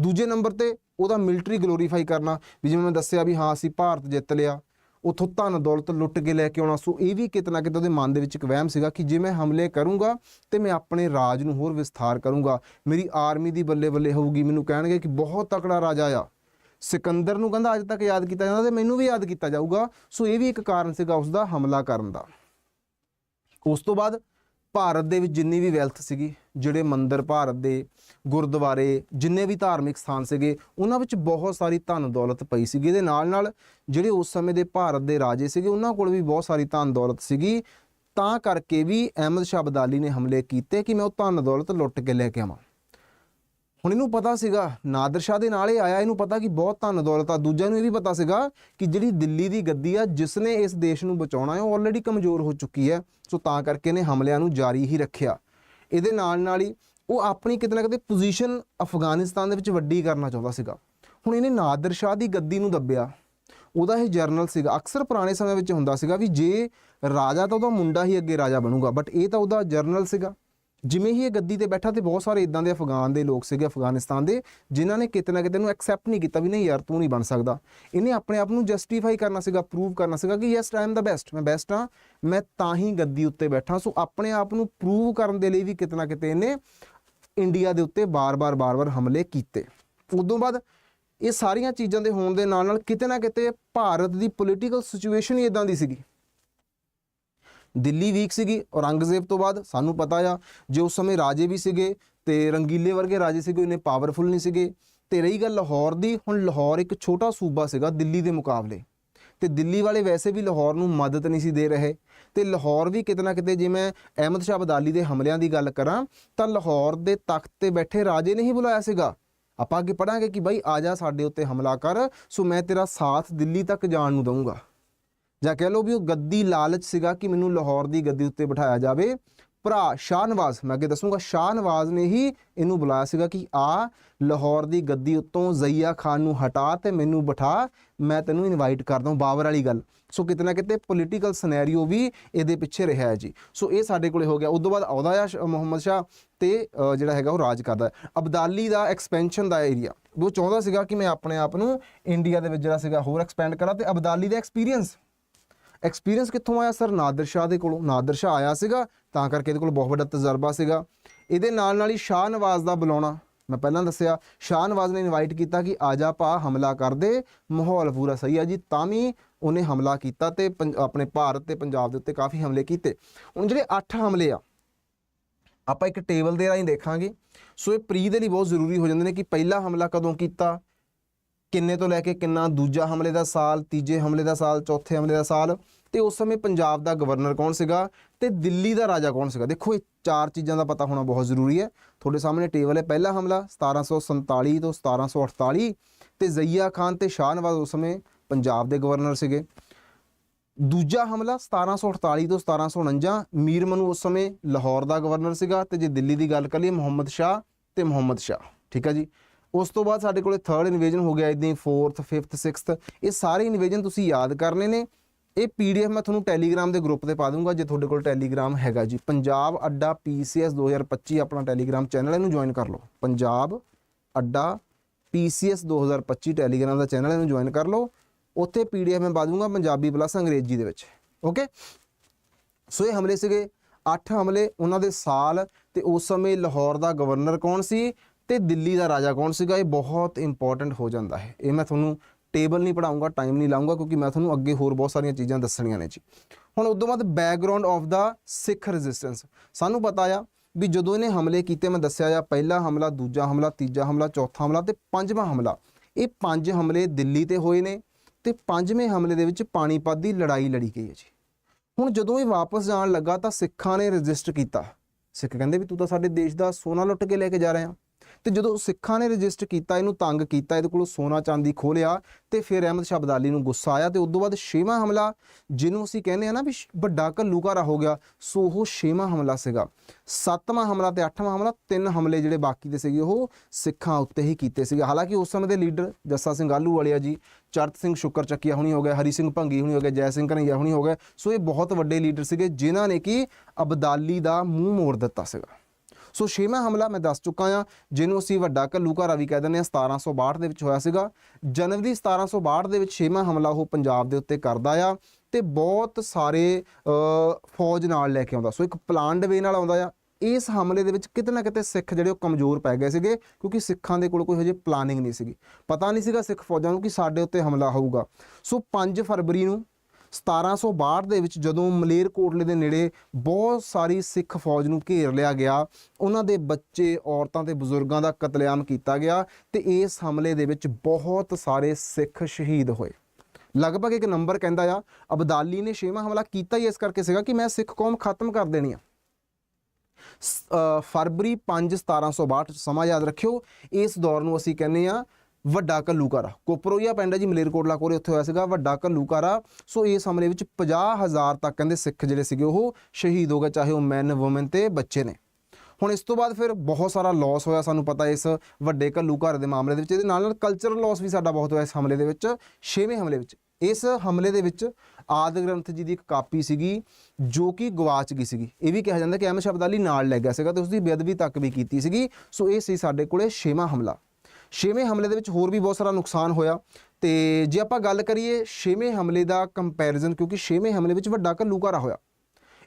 ਦੂਜੇ ਨੰਬਰ ਤੇ ਉਹਦਾ ਮਿਲਟਰੀ ਗਲੋਰੀਫਾਈ ਕਰਨਾ, ਵੀ ਜਿਵੇਂ ਮੈਂ ਦੱਸਿਆ ਵੀ ਹਾਂ, ਅਸੀਂ ਭਾਰਤ ਜਿੱਤ ਲਿਆ। ਉਥੋਂ ਧਨ ਦੌਲਤ ਲੁੱਟ ਕੇ ਲੈ ਕੇ ਆਉਣਾ। ਸੋ ਇਹ ਵੀ ਕਿਤੇ ਨਾ ਕਿਤੇ ਉਹਦੇ ਮਨ ਦੇ ਵਿੱਚ ਇੱਕ ਵਹਿਮ ਸੀਗਾ ਕਿ ਜੇ ਮੈਂ ਹਮਲੇ ਕਰੂੰਗਾ ਤੇ ਮੈਂ ਆਪਣੇ ਰਾਜ ਨੂੰ ਹੋਰ ਵਿਸਥਾਰ ਕਰੂੰਗਾ। ਮੇਰੀ ਆਰਮੀ ਦੀ ਬੱਲੇ ਬੱਲੇ ਹੋਊਗੀ। ਮੈਨੂੰ ਕਹਿਣਗੇ ਕਿ ਬਹੁਤ ਤਕੜਾ ਰਾਜਾ ਆ। ਸਿਕੰਦਰ ਨੂੰ ਕਹਿੰਦਾ, ਅੱਜ ਤੱਕ ਯਾਦ ਕੀਤਾ ਜਾਂਦਾ ਤੇ ਮੈਨੂੰ ਵੀ ਯਾਦ ਕੀਤਾ ਜਾਊਗਾ। ਸੋ ਇਹ ਵੀ ਇੱਕ ਕਾਰਨ ਸੀਗਾ ਉਸ ਦਾ ਹਮਲਾ ਕਰਨ ਦਾ। ਉਸ ਤੋਂ ਬਾਅਦ ਭਾਰਤ ਦੇ ਵਿੱਚ ਜਿੰਨੀ ਵੀ ਵੈਲਥ ਸੀਗੀ, ਜਿਹੜੇ ਮੰਦਰ ਭਾਰਤ ਦੇ, ਗੁਰਦੁਆਰੇ, ਜਿੰਨੇ ਵੀ ਧਾਰਮਿਕ ਸਥਾਨ ਸੀਗੇ, ਉਹਨਾਂ ਵਿੱਚ ਬਹੁਤ ਸਾਰੀ ਧਨ ਦੌਲਤ ਪਈ ਸੀਗੀ। ਇਹਦੇ ਨਾਲ ਨਾਲ ਜਿਹੜੇ ਉਸ ਸਮੇਂ ਦੇ ਭਾਰਤ ਦੇ ਰਾਜੇ ਸੀਗੇ, ਉਹਨਾਂ ਕੋਲ ਵੀ ਬਹੁਤ ਸਾਰੀ ਧਨ ਦੌਲਤ ਸੀਗੀ। ਤਾਂ ਕਰਕੇ ਵੀ ਅਹਿਮਦ ਸ਼ਾਹ ਅਬਦਾਲੀ ਨੇ ਹਮਲੇ ਕੀਤੇ ਕਿ ਮੈਂ ਉਹ ਧਨ ਦੌਲਤ ਲੁੱਟ ਕੇ ਲੈ ਕੇ ਆਵਾਂ। ਹੁਣ ਇਹਨੂੰ ਪਤਾ ਸੀਗਾ, ਨਾਦਰ ਸ਼ਾਹ ਦੇ ਨਾਲ ਇਹ ਆਇਆ, ਇਹਨੂੰ ਪਤਾ ਕਿ ਬਹੁਤ ਧਨ ਦੌਲਤ ਆ। ਦੂਜਿਆਂ ਨੂੰ ਇਹ ਵੀ ਪਤਾ ਸੀਗਾ ਕਿ ਜਿਹੜੀ ਦਿੱਲੀ ਦੀ ਗੱਦੀ ਆ, ਜਿਸ ਨੇ ਇਸ ਦੇਸ਼ ਨੂੰ ਬਚਾਉਣਾ ਹੈ, ਉਹ ਆਲਰੇਡੀ ਕਮਜ਼ੋਰ ਹੋ ਚੁੱਕੀ ਹੈ। ਸੋ ਤਾਂ ਕਰਕੇ ਇਹਨੇ ਹਮਲਿਆਂ ਨੂੰ ਜਾਰੀ ਹੀ ਰੱਖਿਆ। ਇਹਦੇ ਨਾਲ ਨਾਲ ਹੀ ਉਹ ਆਪਣੀ ਕਿਤੇ ਨਾ ਕਿਤੇ ਪੋਜੀਸ਼ਨ ਅਫਗਾਨਿਸਤਾਨ ਦੇ ਵਿੱਚ ਵੱਡੀ ਕਰਨਾ ਚਾਹੁੰਦਾ ਸੀਗਾ। ਹੁਣ ਇਹਨੇ ਨਾਦਰ ਸ਼ਾਹ ਦੀ ਗੱਦੀ ਨੂੰ ਦੱਬਿਆ। ਉਹਦਾ ਇਹ ਜਰਨਲ ਸੀਗਾ। ਅਕਸਰ ਪੁਰਾਣੇ ਸਮੇਂ ਵਿੱਚ ਹੁੰਦਾ ਸੀਗਾ ਵੀ ਜੇ ਰਾਜਾ ਤਾਂ ਉਹਦਾ ਮੁੰਡਾ ਹੀ ਅੱਗੇ ਰਾਜਾ ਬਣੂਗਾ ਬਟ ਇਹ ਤਾਂ ਉਹਦਾ ਜਰਨਲ ਸੀਗਾ। ਜਿਵੇਂ ਹੀ ਇਹ ਗੱਦੀ ਤੇ ਬੈਠਾ ਤੇ ਬਹੁਤ ਸਾਰੇ ਇਦਾਂ ਦੇ ਅਫਗਾਨ ਦੇ ਲੋਕ ਸੀਗੇ ਅਫਗਾਨਿਸਤਾਨ ਦੇ, ਜਿਨ੍ਹਾਂ ਨੇ ਕਿਤੇ ਨਾ ਕਿਤੇ ਨੂੰ ਐਕਸੈਪਟ ਨਹੀਂ ਕੀਤਾ ਵੀ ਨਹੀਂ ਯਾਰ ਤੂੰ ਨਹੀਂ ਬਣ ਸਕਦਾ। ਇਹਨੇ ਆਪਣੇ ਆਪ ਨੂੰ ਜਸਟੀਫਾਈ ਕਰਨਾ ਸੀਗਾ ਪ੍ਰੂਵ ਕਰਨਾ ਸੀਗਾ ਕਿ yes I am the best ਮੈਂ ਬੈਸਟ ਹਾਂ, ਮੈਂ ਤਾਂ ਹੀ ਗੱਦੀ ਉੱਤੇ ਬੈਠਾ। ਸੋ ਆਪਣੇ ਆਪ ਨੂੰ ਪ੍ਰੂਵ ਕਰਨ ਦੇ ਲਈ ਵੀ ਕਿਤੇ ਨਾ ਕਿਤੇ ਇਹਨੇ ਇੰਡੀਆ ਦੇ ਉੱਤੇ ਬਾਰ-ਬਾਰ ਬਾਰ-ਬਾਰ ਹਮਲੇ ਕੀਤੇ। ਉਦੋਂ ਬਾਅਦ ਇਹ ਸਾਰੀਆਂ ਚੀਜ਼ਾਂ ਦੇ ਹੋਣ ਦੇ ਨਾਲ ਨਾਲ ਕਿਤੇ ਨਾ ਕਿਤੇ ਭਾਰਤ ਦੀ ਪੋਲੀਟੀਕਲ ਸਿਚੁਏਸ਼ਨ ਹੀ ਇਦਾਂ ਦੀ ਸੀਗੀ। ਦਿੱਲੀ ਵੀਕ ਸੀਗੀ, ਔਰੰਗਜ਼ੇਬ ਤੋਂ ਬਾਅਦ ਸਾਨੂੰ ਪਤਾ ਆ ਜੇ ਉਸ ਸਮੇਂ ਰਾਜੇ ਵੀ ਸੀਗੇ ਤੇ ਰੰਗੀਲੇ ਵਰਗੇ ਰਾਜੇ ਸੀਗੇ ਉਹਨੇ ਪਾਵਰਫੁਲ ਨਹੀਂ ਸੀਗੇ। ਤੇ ਰਹੀ ਗੱਲ ਲਾਹੌਰ ਦੀ, ਹੁਣ ਲਾਹੌਰ ਇੱਕ ਛੋਟਾ ਸੂਬਾ ਸੀਗਾ ਦਿੱਲੀ ਦੇ ਮੁਕਾਬਲੇ। ਤੇ ਦਿੱਲੀ ਵਾਲੇ ਵੈਸੇ ਵੀ ਲਾਹੌਰ ਨੂੰ ਮਦਦ ਨਹੀਂ ਸੀ ਦੇ ਰਹੇ। ਤੇ ਲਾਹੌਰ ਵੀ ਕਿਤੇ ਨਾ ਕਿਤੇ ਜੇ ਮੈਂ ਅਹਿਮਦ ਸ਼ਾਹ ਅਬਦਾਲੀ ਦੇ ਹਮਲਿਆਂ ਦੀ ਗੱਲ ਕਰਾਂ, ਤਾਂ ਲਾਹੌਰ ਦੇ ਤਖਤ ਤੇ ਬੈਠੇ ਰਾਜੇ ਨੇ ਹੀ ਬੁਲਾਇਆ ਸੀਗਾ। ਆਪਾਂ ਅੱਗੇ ਪੜਾਂਗੇ ਕਿ ਬਾਈ ਆ ਜਾ ਸਾਡੇ ਉੱਤੇ ਹਮਲਾ ਕਰ, ਸੋ ਮੈਂ ਤੇਰਾ ਸਾਥ ਦਿੱਲੀ ਤੱਕ ਜਾਣ ਨੂੰ ਦਊਂਗਾ। ਜਾਂ ਕਹਿ ਲਓ ਵੀ ਉਹ ਗੱਦੀ ਲਾਲਚ ਸੀਗਾ ਕਿ ਮੈਨੂੰ ਲਾਹੌਰ ਦੀ ਗੱਦੀ ਉੱਤੇ ਬਿਠਾਇਆ ਜਾਵੇ। ਭਰਾ ਸ਼ਾਹਨਵਾਜ਼, ਮੈਂ ਅੱਗੇ ਦੱਸੂਗਾ, ਸ਼ਾਹਨਵਾਜ਼ ਨੇ ਹੀ ਇਹਨੂੰ ਬੁਲਾਇਆ ਸੀਗਾ ਕਿ ਆ, ਲਾਹੌਰ ਦੀ ਗੱਦੀ ਉੱਤੋਂ ਜ਼ਈਆ ਖਾਨ ਨੂੰ ਹਟਾ ਤੇ ਮੈਨੂੰ ਬਿਠਾ, ਮੈਂ ਤੈਨੂੰ ਇਨਵਾਈਟ ਕਰਦਾ ਹਾਂ, ਬਾਬਰ ਵਾਲੀ ਗੱਲ। ਸੋ ਕਿਤੇ ਨਾ ਕਿਤੇ ਪੋਲੀਟੀਕਲ ਸਿਨੈਰੀਓ ਵੀ ਇਹਦੇ ਪਿੱਛੇ ਰਿਹਾ ਹੈ ਜੀ। ਸੋ ਇਹ ਸਾਡੇ ਕੋਲੇ ਹੋ ਗਿਆ। ਉਸ ਤੋਂ ਬਾਅਦ ਆਉਂਦਾ ਆ ਸ਼- ਮੁਹੰਮਦ ਸ਼ਾਹ ਤੇ ਜਿਹੜਾ ਹੈਗਾ ਉਹ ਰਾਜ ਕਰਦਾ ਅਬਦਾਲੀ ਦਾ ਐਕਸਪੈਂਸ਼ਨ ਦਾ ਏਰੀਆ ਉਹ ਚਾਹੁੰਦਾ ਸੀਗਾ ਕਿ ਮੈਂ ਆਪਣੇ ਆਪ ਨੂੰ ਇੰਡੀਆ ਦੇ ਵਿੱਚ ਜਿਹੜਾ ਸੀਗਾ ਹੋਰ ਐਕਸਪੈਂਡ ਕਰਾਂ ਤੇ ਅਬਦਾਲੀ ਦਾ ਐਕਸਪੀਰੀਅੰਸ ਐਕਸਪੀਰੀਅੰਸ ਕਿੱਥੋਂ ਆਇਆ ਸਰ ਨਾਦਰ ਸ਼ਾਹ ਦੇ ਕੋਲੋਂ। ਨਾਦਰ ਸ਼ਾਹ ਆਇਆ ਸੀਗਾ, ਤਾਂ ਕਰਕੇ ਇਹਦੇ ਕੋਲ ਬਹੁਤ ਵੱਡਾ ਤਜਰਬਾ ਸੀਗਾ। ਇਹਦੇ ਨਾਲ ਨਾਲ ਹੀ ਸ਼ਾਹ ਨਵਾਜ਼ ਦਾ ਬੁਲਾਉਣਾ, ਮੈਂ ਪਹਿਲਾਂ ਦੱਸਿਆ, ਸ਼ਾਹ ਨਵਾਜ਼ ਨੇ ਇਨਵਾਈਟ ਕੀਤਾ ਕਿ ਆ ਜਾ ਭਾ, ਹਮਲਾ ਕਰ ਦੇ, ਮਾਹੌਲ ਪੂਰਾ ਸਹੀ ਆ ਜੀ, ਤਾਂ ਵੀ ਉਹਨੇ ਹਮਲਾ ਕੀਤਾ ਤੇ ਪੰਜ- ਆਪਣੇ ਭਾਰਤ ਤੇ ਪੰਜਾਬ ਦੇ ਉੱਤੇ ਕਾਫੀ ਹਮਲੇ ਕੀਤੇ। ਹੁਣ ਜਿਹੜੇ 8 ਹਮਲੇ ਆ, ਆਪਾਂ ਇੱਕ ਟੇਬਲ ਦੇ ਰਾਹੀਂ ਦੇਖਾਂਗੇ। ਸੋ ਇਹ ਪ੍ਰੀ ਦੇ ਲਈ ਬਹੁਤ ਜ਼ਰੂਰੀ ਹੋ ਜਾਂਦੇ ਨੇ ਕਿ ਪਹਿਲਾ ਹਮਲਾ ਕਦੋਂ ਕੀਤਾ, ਕਿੰਨੇ ਤੋਂ ਲੈ ਕੇ ਕਿੰਨਾ, ਦੂਜਾ ਹਮਲੇ ਦਾ ਸਾਲ, ਤੀਜੇ ਹਮਲੇ ਦਾ ਸਾਲ, ਚੌਥੇ ਹਮਲੇ ਦਾ ਸਾਲ। ਤੇ ਉਸ ਸਮੇਂ ਪੰਜਾਬ ਦਾ ਗਵਰਨਰ ਕੌਣ ਸੀਗਾ ਤੇ ਦਿੱਲੀ ਦਾ ਰਾਜਾ ਕੌਣ ਸੀਗਾ? ਦੇਖੋ, ਇਹ ਚਾਰ ਚੀਜ਼ਾਂ ਦਾ ਪਤਾ ਹੋਣਾ ਬਹੁਤ ਜ਼ਰੂਰੀ ਹੈ। ਤੁਹਾਡੇ ਸਾਹਮਣੇ ਟੇਬਲ ਹੈ ਪਹਿਲਾ ਹਮਲਾ 1747 ਤੋਂ 1748 ਤੇ ਜ਼ਈਆ ਖਾਨ ਤੇ ਸ਼ਾਹਨਵਾਜ਼ ਉਸ ਸਮੇਂ ਪੰਜਾਬ ਦੇ ਗਵਰਨਰ ਸੀਗੇ। ਦੂਜਾ ਹਮਲਾ 1748 ਤੋਂ 1749 ਮੀਰ ਮਨੂ ਉਸ ਸਮੇਂ ਲਾਹੌਰ ਦਾ ਗਵਰਨਰ ਸੀਗਾ ਤੇ ਜੇ ਦਿੱਲੀ ਦੀ ਗੱਲ ਕਰੀਏ, ਮੁਹੰਮਦ ਸ਼ਾਹ ਤੇ ਮੁਹੰਮਦ ਸ਼ਾਹ, ਠੀਕ ਹੈ ਜੀ? ਉਸ ਤੋਂ ਬਾਅਦ ਸਾਡੇ ਕੋਲੇ ਥਰਡ ਇਨਵੇਜਨ ਹੋ ਗਿਆ, ਇਦਾਂ 4th 5th 6th ਇਹ ਸਾਰੇ ਇਨਵੇਜਨ ਤੁਸੀਂ ਯਾਦ ਕਰਨੇ ਨੇ। ਇਹ ਪੀਡੀਐਫ ਮੈਂ ਤੁਹਾਨੂੰ ਟੈਲੀਗ੍ਰਾਮ ਦੇ ਗਰੁੱਪ ਤੇ ਪਾ ਦੂੰਗਾ ਜੇ ਤੁਹਾਡੇ ਕੋਲ ਟੈਲੀਗ੍ਰਾਮ ਹੈਗਾ ਜੀ। ਪੰਜਾਬ ਅੱਡਾ ਪੀਸੀਐਸ 2025 ਆਪਣਾ ਟੈਲੀਗ੍ਰਾਮ ਚੈਨਲ ਇਹਨੂੰ ਜੁਆਇਨ ਕਰ ਲਓ। ਪੰਜਾਬ ਅੱਡਾ ਪੀਸੀਐਸ 2025 ਟੈਲੀਗ੍ਰਾਮ ਦਾ ਚੈਨਲ ਇਹਨੂੰ ਜੁਆਇਨ ਕਰ ਲਓ। ਉੱਥੇ ਪੀਡੀਐਫ ਮੈਂ ਪਾ ਦੂੰਗਾ ਪੰਜਾਬੀ ਪਲੱਸ ਅੰਗਰੇਜ਼ੀ ਦੇ ਵਿੱਚ। ਓਕੇ ਸੋ ਇਹ ਹਮਲੇ ਸੀਗੇ। 8 ਹਮਲੇ ਉਹਨਾਂ ਦੇ ਸਾਲ ਤੇ ਉਸ ਸਮੇਂ ਲਾਹੌਰ ਦਾ ਗਵਰਨਰ ਕੌਣ ਸੀ ਤੇ ਦਿੱਲੀ ਦਾ ਰਾਜਾ ਕੌਣ ਸੀਗਾ, ਇਹ ਬਹੁਤ ਇੰਪੋਰਟੈਂਟ ਹੋ ਜਾਂਦਾ ਹੈ। ਇਹ ਮੈਂ ਤੁਹਾਨੂੰ ਟੇਬਲ ਨਹੀਂ ਪੜਾਉਂਗਾ ਟਾਈਮ ਨਹੀਂ ਲਾਉਂਗਾ ਕਿਉਂਕਿ ਮੈਂ ਤੁਹਾਨੂੰ ਅੱਗੇ ਹੋਰ ਬਹੁਤ ਸਾਰੀਆਂ ਚੀਜ਼ਾਂ ਦੱਸਣੀਆਂ ਨੇ ਜੀ। ਹੁਣ ਉਦੋਂ ਬਾਅਦ ਬੈਕਗ੍ਰਾਉਂਡ ਆਫ ਦਾ ਸਿੱਖ ਰੈਜ਼ਿਸਟੈਂਸ ਸਾਨੂੰ ਪਤਾ ਆ ਵੀ ਜਦੋਂ ਇਹਨੇ ਹਮਲੇ ਕੀਤੇ, ਮੈਂ ਦੱਸਿਆ ਆ, ਪਹਿਲਾ ਹਮਲਾ, ਦੂਜਾ ਹਮਲਾ, ਤੀਜਾ ਹਮਲਾ, ਚੌਥਾ ਹਮਲਾ ਤੇ ਪੰਜਵਾਂ ਹਮਲਾ। ਇਹ ਪੰਜ ਹਮਲੇ ਦਿੱਲੀ ਤੇ ਹੋਏ ਨੇ ਤੇ ਪੰਜਵੇਂ ਹਮਲੇ ਦੇ ਵਿੱਚ ਪਾਣੀਪਤ ਦੀ ਲੜਾਈ ਲੜੀ ਗਈ ਹੈ ਜੀ। ਹੁਣ ਜਦੋਂ ਇਹ ਵਾਪਸ ਜਾਣ ਲੱਗਾ ਤਾਂ ਸਿੱਖਾਂ ਨੇ ਰਜਿਸਟ ਕੀਤਾ। ਸਿੱਖ ਕਹਿੰਦੇ ਵੀ ਤੂੰ ਤਾਂ ਸਾਡੇ ਦੇਸ਼ ਦਾ ਸੋਨਾ ਲੁੱਟ ਕੇ ਲੈ ਕੇ ਜਾ ਰਿਹਾ। ਤੇ ਜਦੋਂ ਸਿੱਖਾਂ ਨੇ ਰਜਿਸਟਰ ਕੀਤਾ, ਇਹਨੂੰ ਤੰਗ ਕੀਤਾ, ਇਹਦੇ ਕੋਲੋਂ ਸੋਨਾ ਚਾਂਦੀ ਖੋਹ ਲਿਆ ਤੇ ਫਿਰ ਅਹਿਮਦ ਸ਼ਾਹ ਅਬਦਾਲੀ ਨੂੰ ਗੁੱਸਾ ਆਇਆ ਤੇ ਉਸ ਤੋਂ ਬਾਅਦ ਛੇਵਾਂ ਹਮਲਾ, ਜਿਹਨੂੰ ਅਸੀਂ ਕਹਿੰਦੇ ਆ ਨਾ ਵੀ ਵੱਡਾ ਘੱਲੂਘਾਰਾ ਹੋ ਗਿਆ, ਸੋ ਉਹ ਛੇਵਾਂ ਹਮਲਾ ਸੀਗਾ। ਸੱਤਵਾਂ ਹਮਲਾ ਤੇ ਅੱਠਵਾਂ ਹਮਲਾ, ਤਿੰਨ ਹਮਲੇ ਜਿਹੜੇ ਬਾਕੀ ਦੇ ਸੀਗੇ, ਉਹ ਸਿੱਖਾਂ ਉੱਤੇ ਹੀ ਕੀਤੇ ਸੀਗੇ। ਹਾਲਾਂਕਿ ਉਸ ਸਮੇਂ ਦੇ ਲੀਡਰ ਜੱਸਾ ਸਿੰਘ ਆਲੂ ਆਲੂਵਾਲੀਆ ਜੀ, ਚਰਤ ਸਿੰਘ ਸ਼ੁਕਰ ਚੱਕੀਆ ਹੁਣੀ ਹੋ ਗਏ ਹਰੀ ਸਿੰਘ ਭੰਗੀ ਹੁਣੀ ਹੋ ਗਏ ਜੈ ਸਿੰਘ ਘਨਈਆ ਹੁਣੀ ਹੋ ਗਏ ਸੋ ਇਹ ਬਹੁਤ ਵੱਡੇ ਲੀਡਰ ਸੀਗੇ, ਜਿਨ੍ਹਾਂ ਨੇ ਕਿ ਅਬਦਾਲੀ ਦਾ ਮੂੰਹ ਮੋੜ ਦਿੱਤਾ ਸੀਗਾ। ਸੋ ਛੇਵਾਂ ਹਮਲਾ ਮੈਂ ਦੱਸ ਚੁੱਕਾ ਆ ਜਿਹਨੂੰ ਅਸੀਂ ਵੱਡਾ ਘੱਲੂਘਾਰਾ ਵੀ ਕਹਿ ਦਿੰਦੇ ਆ 1762 ਦੇ ਵਿੱਚ ਹੋਇਆ ਸੀਗਾ। ਜਨਵਰੀ 1762 ਦੇ ਵਿੱਚ ਛੇਵਾਂ ਹਮਲਾ ਉਹ ਪੰਜਾਬ ਦੇ ਉੱਤੇ ਕਰਦਾ ਆ ਤੇ ਬਹੁਤ ਸਾਰੇ ਫੌਜ ਨਾਲ ਲੈ ਕੇ ਆਉਂਦਾ। ਸੋ ਇੱਕ ਪਲਾਨਡ ਵੇ ਨਾਲ ਆਉਂਦਾ ਆ। ਇਸ ਹਮਲੇ ਦੇ ਵਿੱਚ ਕਿਤੇ ਨਾ ਕਿਤੇ ਸਿੱਖ ਜਿਹੜੇ ਉਹ ਕਮਜ਼ੋਰ ਪੈ ਗਏ ਸੀਗੇ, ਕਿਉਂਕਿ ਸਿੱਖਾਂ ਦੇ ਕੋਲ ਕੋਈ ਹਜੇ ਪਲਾਨਿੰਗ ਨਹੀਂ ਸੀਗੀ। ਪਤਾ ਨਹੀਂ ਸੀਗਾ ਸਿੱਖ ਫੌਜਾਂ ਨੂੰ ਕਿ ਸਾਡੇ ਉੱਤੇ ਹਮਲਾ ਹੋਊਗਾ। ਸੋ 5 ਫਰਵਰੀ ਨੂੰ 1762 ਦੇ ਵਿੱਚ ਜਦੋਂ ਮਲੇਰਕੋਟਲੇ ਦੇ ਨੇੜੇ ਬਹੁਤ ਸਾਰੀ ਸਿੱਖ ਫੌਜ ਨੂੰ ਘੇਰ ਲਿਆ ਗਿਆ ਉਹਨਾਂ ਦੇ ਬੱਚੇ ਔਰਤਾਂ ਤੇ ਬਜ਼ੁਰਗਾਂ ਦਾ ਕਤਲੇਆਮ ਕੀਤਾ ਗਿਆ ਤੇ ਇਸ ਹਮਲੇ ਦੇ ਵਿੱਚ ਬਹੁਤ ਸਾਰੇ ਸਿੱਖ ਸ਼ਹੀਦ ਹੋਏ। ਲਗਭਗ ਇੱਕ ਨੰਬਰ ਕਹਿੰਦਾ ਆ ਅਬਦਾਲੀ ਨੇ ਛੇਵਾਂ ਹਮਲਾ ਕੀਤਾ ਹੀ ਇਸ ਕਰਕੇ ਸੀਗਾ ਕਿ ਮੈਂ ਸਿੱਖ ਕੌਮ ਖਤਮ ਕਰ ਦੇਣੀ ਆ। ਸ- ਅ, ਫਰਵਰੀ 5 1762 ਸਮਾਂ ਯਾਦ ਰੱਖਿਓ ਇਸ ਦੌਰ ਨੂੰ ਅਸੀਂ ਕਹਿੰਦੇ ਆ ਵੱਡਾ ਘੱਲੂਕਾਰਾ ਕੋਪਰੋਈਆ ਪਿੰਡ ਹੈ ਜੀ, ਮਲੇਰਕੋਟਲਾ ਕੋਲੇ ਉੱਥੇ ਹੋਇਆ ਸੀਗਾ ਵੱਡਾ ਘੱਲੂਕਾਰਾ ਸੋ ਇਸ ਹਮਲੇ ਵਿੱਚ 50000 ਤੱਕ ਕਹਿੰਦੇ ਸਿੱਖ ਜਿਹੜੇ ਸੀਗੇ ਉਹ ਸ਼ਹੀਦ ਹੋ ਗਏ, ਚਾਹੇ ਉਹ ਮੈਨ ਔਮਨ ਤੇ ਬੱਚੇ ਨੇ। ਹੁਣ ਇਸ ਤੋਂ ਬਾਅਦ ਫਿਰ ਬਹੁਤ ਸਾਰਾ ਲਾਸ ਹੋਇਆ, ਸਾਨੂੰ ਪਤਾ ਇਸ ਵੱਡੇ ਘੱਲੂਘਾਰੇ ਦੇ ਮਾਮਲੇ ਦੇ ਵਿੱਚ। ਇਹਦੇ ਨਾਲ ਨਾਲ ਕਲਚਰਲ ਲਾਸ ਵੀ ਸਾਡਾ ਬਹੁਤ ਹੋਇਆ ਇਸ ਹਮਲੇ ਦੇ ਵਿੱਚ, ਛੇਵੇਂ ਹਮਲੇ ਵਿੱਚ। ਇਸ ਹਮਲੇ ਦੇ ਵਿੱਚ ਆਦ ਗ੍ਰੰਥ ਜੀ ਦੀ ਇੱਕ ਕਾਪੀ ਸੀਗੀ, ਜੋ ਕਿ ਗਵਾਚ ਗਈ ਸੀਗੀ। ਇਹ ਵੀ ਕਿਹਾ ਜਾਂਦਾ ਕਿ ਅਹਿਮਦ ਸ਼ਾਹ ਅਬਦਾਲੀ ਨਾਲ ਲੈ ਗਿਆ ਸੀਗਾ ਤੇ ਉਸ ਦੀ ਬੇਅਦਬੀ ਤੱਕ ਵੀ ਕੀਤੀ ਸੀਗੀ। ਸੋ ਇਹ ਸੀ ਸਾਡੇ ਕੋਲੇ ਛੇਵਾਂ ਹਮਲਾ। ਛੇਵੇਂ ਹਮਲੇ ਦੇ ਵਿੱਚ ਹੋਰ ਵੀ ਬਹੁਤ ਸਾਰਾ ਨੁਕਸਾਨ ਹੋਇਆ। ਤੇ ਜੇ ਆਪਾਂ ਗੱਲ ਕਰੀਏ ਛੇਵੇਂ ਹਮਲੇ ਦਾ ਕੰਪੈਰੀਜ਼ਨ ਕਿਉਂਕਿ ਛੇਵੇਂ ਹਮਲੇ ਵਿੱਚ ਵੱਡਾ ਘੱਲੂਘਾਰਾ ਹੋਇਆ।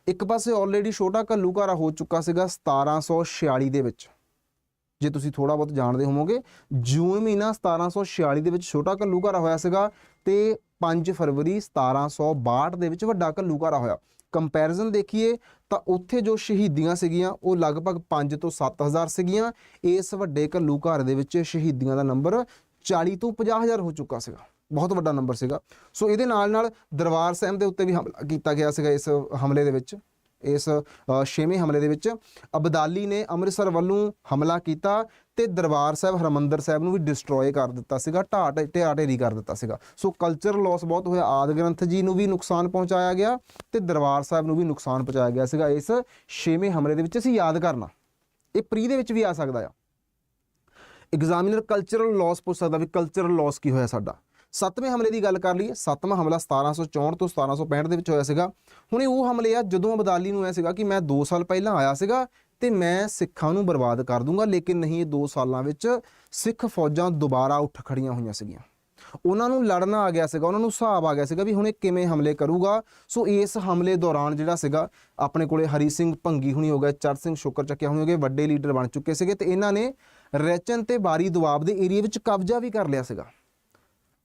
ਇੱਕ ਪਾਸੇ ਆਲਰੇਡੀ ਛੋਟਾ ਘੱਲੂਘਾਰਾ ਹੋ ਚੁੱਕਾ ਸੀਗਾ 1746 ਦੇ ਵਿੱਚ। ਜੇ ਤੁਸੀਂ ਥੋੜਾ ਬਹੁਤ ਜਾਣਦੇ ਹੋਵੋਗੇ, ਜੂਨ ਮਹੀਨਾ 1746 ਦੇ ਵਿੱਚ ਛੋਟਾ ਘੱਲੂਘਾਰਾ ਹੋਇਆ ਸੀਗਾ ਤੇ 5 ਫਰਵਰੀ 1762 ਦੇ ਵਿੱਚ ਵੱਡਾ ਘੱਲੂਘਾਰਾ ਹੋਇਆ। ਕੰਪੈਰੀਜ਼ਨ ਦੇਖੀਏ ਤਾਂ ਉੱਥੇ ਜੋ ਸ਼ਹੀਦੀਆਂ ਸੀਗੀਆਂ, ਉਹ ਲਗਭਗ 5 ਤੋਂ 7000 ਸੀਗੀਆਂ। ਇਸ ਵੱਡੇ ਘੱਲੂ ਘਰ ਦੇ ਵਿੱਚ ਸ਼ਹੀਦੀਆਂ ਦਾ ਨੰਬਰ 40 ਤੋਂ 50000 ਹੋ ਚੁੱਕਾ ਸੀਗਾ। ਬਹੁਤ ਵੱਡਾ ਨੰਬਰ ਸੀਗਾ। ਸੋ ਇਹਦੇ ਨਾਲ ਨਾਲ ਦਰਬਾਰ ਸਾਹਿਬ ਦੇ ਉੱਤੇ ਵੀ ਹਮਲਾ ਕੀਤਾ ਗਿਆ ਸੀਗਾ ਇਸ ਹਮਲੇ ਦੇ ਵਿੱਚ। ਇਸ ਛੇਵੇਂ ਹਮਲੇ ਦੇ ਵਿੱਚ ਅਬਦਾਲੀ ਨੇ ਅੰਮ੍ਰਿਤਸਰ ਵੱਲੋਂ ਹਮਲਾ ਕੀਤਾ ਤੇ ਦਰਬਾਰ ਸਾਹਿਬ ਹਰਮੰਦਰ ਸਾਹਿਬ ਨੂੰ ਵੀ ਡਿਸਟਰੋਏ ਕਰ ਦਿੱਤਾ ਸੀਗਾ, ਢਾਹ ਢਿਆ ਢੇਰੀ ਕਰ ਦਿੱਤਾ ਸੀਗਾ। ਸੋ ਕਲਚਰ ਲਾਸ ਬਹੁਤ ਹੋਇਆ। ਆਦ ਗ੍ਰੰਥ ਜੀ ਨੂੰ ਵੀ ਨੁਕਸਾਨ ਪਹੁੰਚਾਇਆ ਗਿਆ ਤੇ ਦਰਬਾਰ ਸਾਹਿਬ ਨੂੰ ਵੀ ਨੁਕਸਾਨ ਪਹੁੰਚਾਇਆ ਗਿਆ ਸੀਗਾ। ਇਸ ਛੇਵੇਂ ਹਮਲੇ ਦੇ ਵਿੱਚ ਅਸੀਂ ਯਾਦ ਕਰਨਾ। ਇਹ ਪ੍ਰੀ ਦੇ ਵਿੱਚ ਵੀ ਆ ਸਕਦਾ ਆ। ਐਗਜ਼ਾਮੀਨਰ ਕਲਚਰਲ ਲਾਸ ਪੁੱਛ ਸਕਦਾ ਵੀ ਕਲਚਰਲ ਲਾਸ ਕੀ ਹੋਇਆ ਸਾਡਾ। ਸੱਤਵੇਂ ਹਮਲੇ ਦੀ ਗੱਲ ਕਰ ਲਈਏ, ਸੱਤਵਾਂ ਹਮਲਾ 1764 ਤੋਂ 1765 ਦੇ ਵਿੱਚ ਹੋਇਆ ਸੀਗਾ। ਹੁਣ ਇਹ ਉਹ ਹਮਲੇ ਆ, ਜਦੋਂ ਅਬਦਾਲੀ ਨੂੰ ਐ ਸੀਗਾ ਕਿ ਮੈਂ 2 ਸਾਲ ਪਹਿਲਾਂ ਆਇਆ ਸੀਗਾ ਤੇ ਮੈਂ ਸਿੱਖਾਂ ਨੂੰ ਬਰਬਾਦ ਕਰ ਦੂੰਗਾ, ਲੇਕਿਨ ਨਹੀਂ, ਇਹ 2 ਸਾਲਾਂ ਵਿੱਚ ਸਿੱਖ ਫੌਜਾਂ ਦੁਬਾਰਾ ਉੱਠ ਖੜੀਆਂ ਹੋਈਆਂ ਸੀਗੀਆਂ। ਉਹਨਾਂ ਨੂੰ ਲੜਨਾ ਆ ਗਿਆ ਸੀਗਾ, ਉਹਨਾਂ ਨੂੰ ਹਿਸਾਬ ਆ ਗਿਆ ਸੀਗਾ ਵੀ ਹੁਣ ਇਹ ਕਿਵੇਂ ਹਮਲੇ ਕਰੂਗਾ। ਸੋ ਇਸ ਹਮਲੇ ਦੌਰਾਨ ਜਿਹੜਾ ਸੀਗਾ, ਆਪਣੇ ਕੋਲੇ ਹਰੀ ਸਿੰਘ ਭੰਗੀ ਹੁਣੀ ਹੋ ਗਿਆ ਚਰ ਸਿੰਘ ਸ਼ੁਕਰ ਚੱਕਿਆ ਹੁਣੀ ਹੋ ਗਏ, ਵੱਡੇ ਲੀਡਰ ਬਣ ਚੁੱਕੇ ਸੀਗੇ ਤੇ ਇਹਨਾਂ ਨੇ ਰੈਚਨ ਤੇ ਬਾਰੀ ਦੁਆਬ ਦੇ ਏਰੀਆ ਵਿੱਚ ਕਬਜ਼ਾ ਵੀ ਕਰ ਲਿਆ ਸੀਗਾ।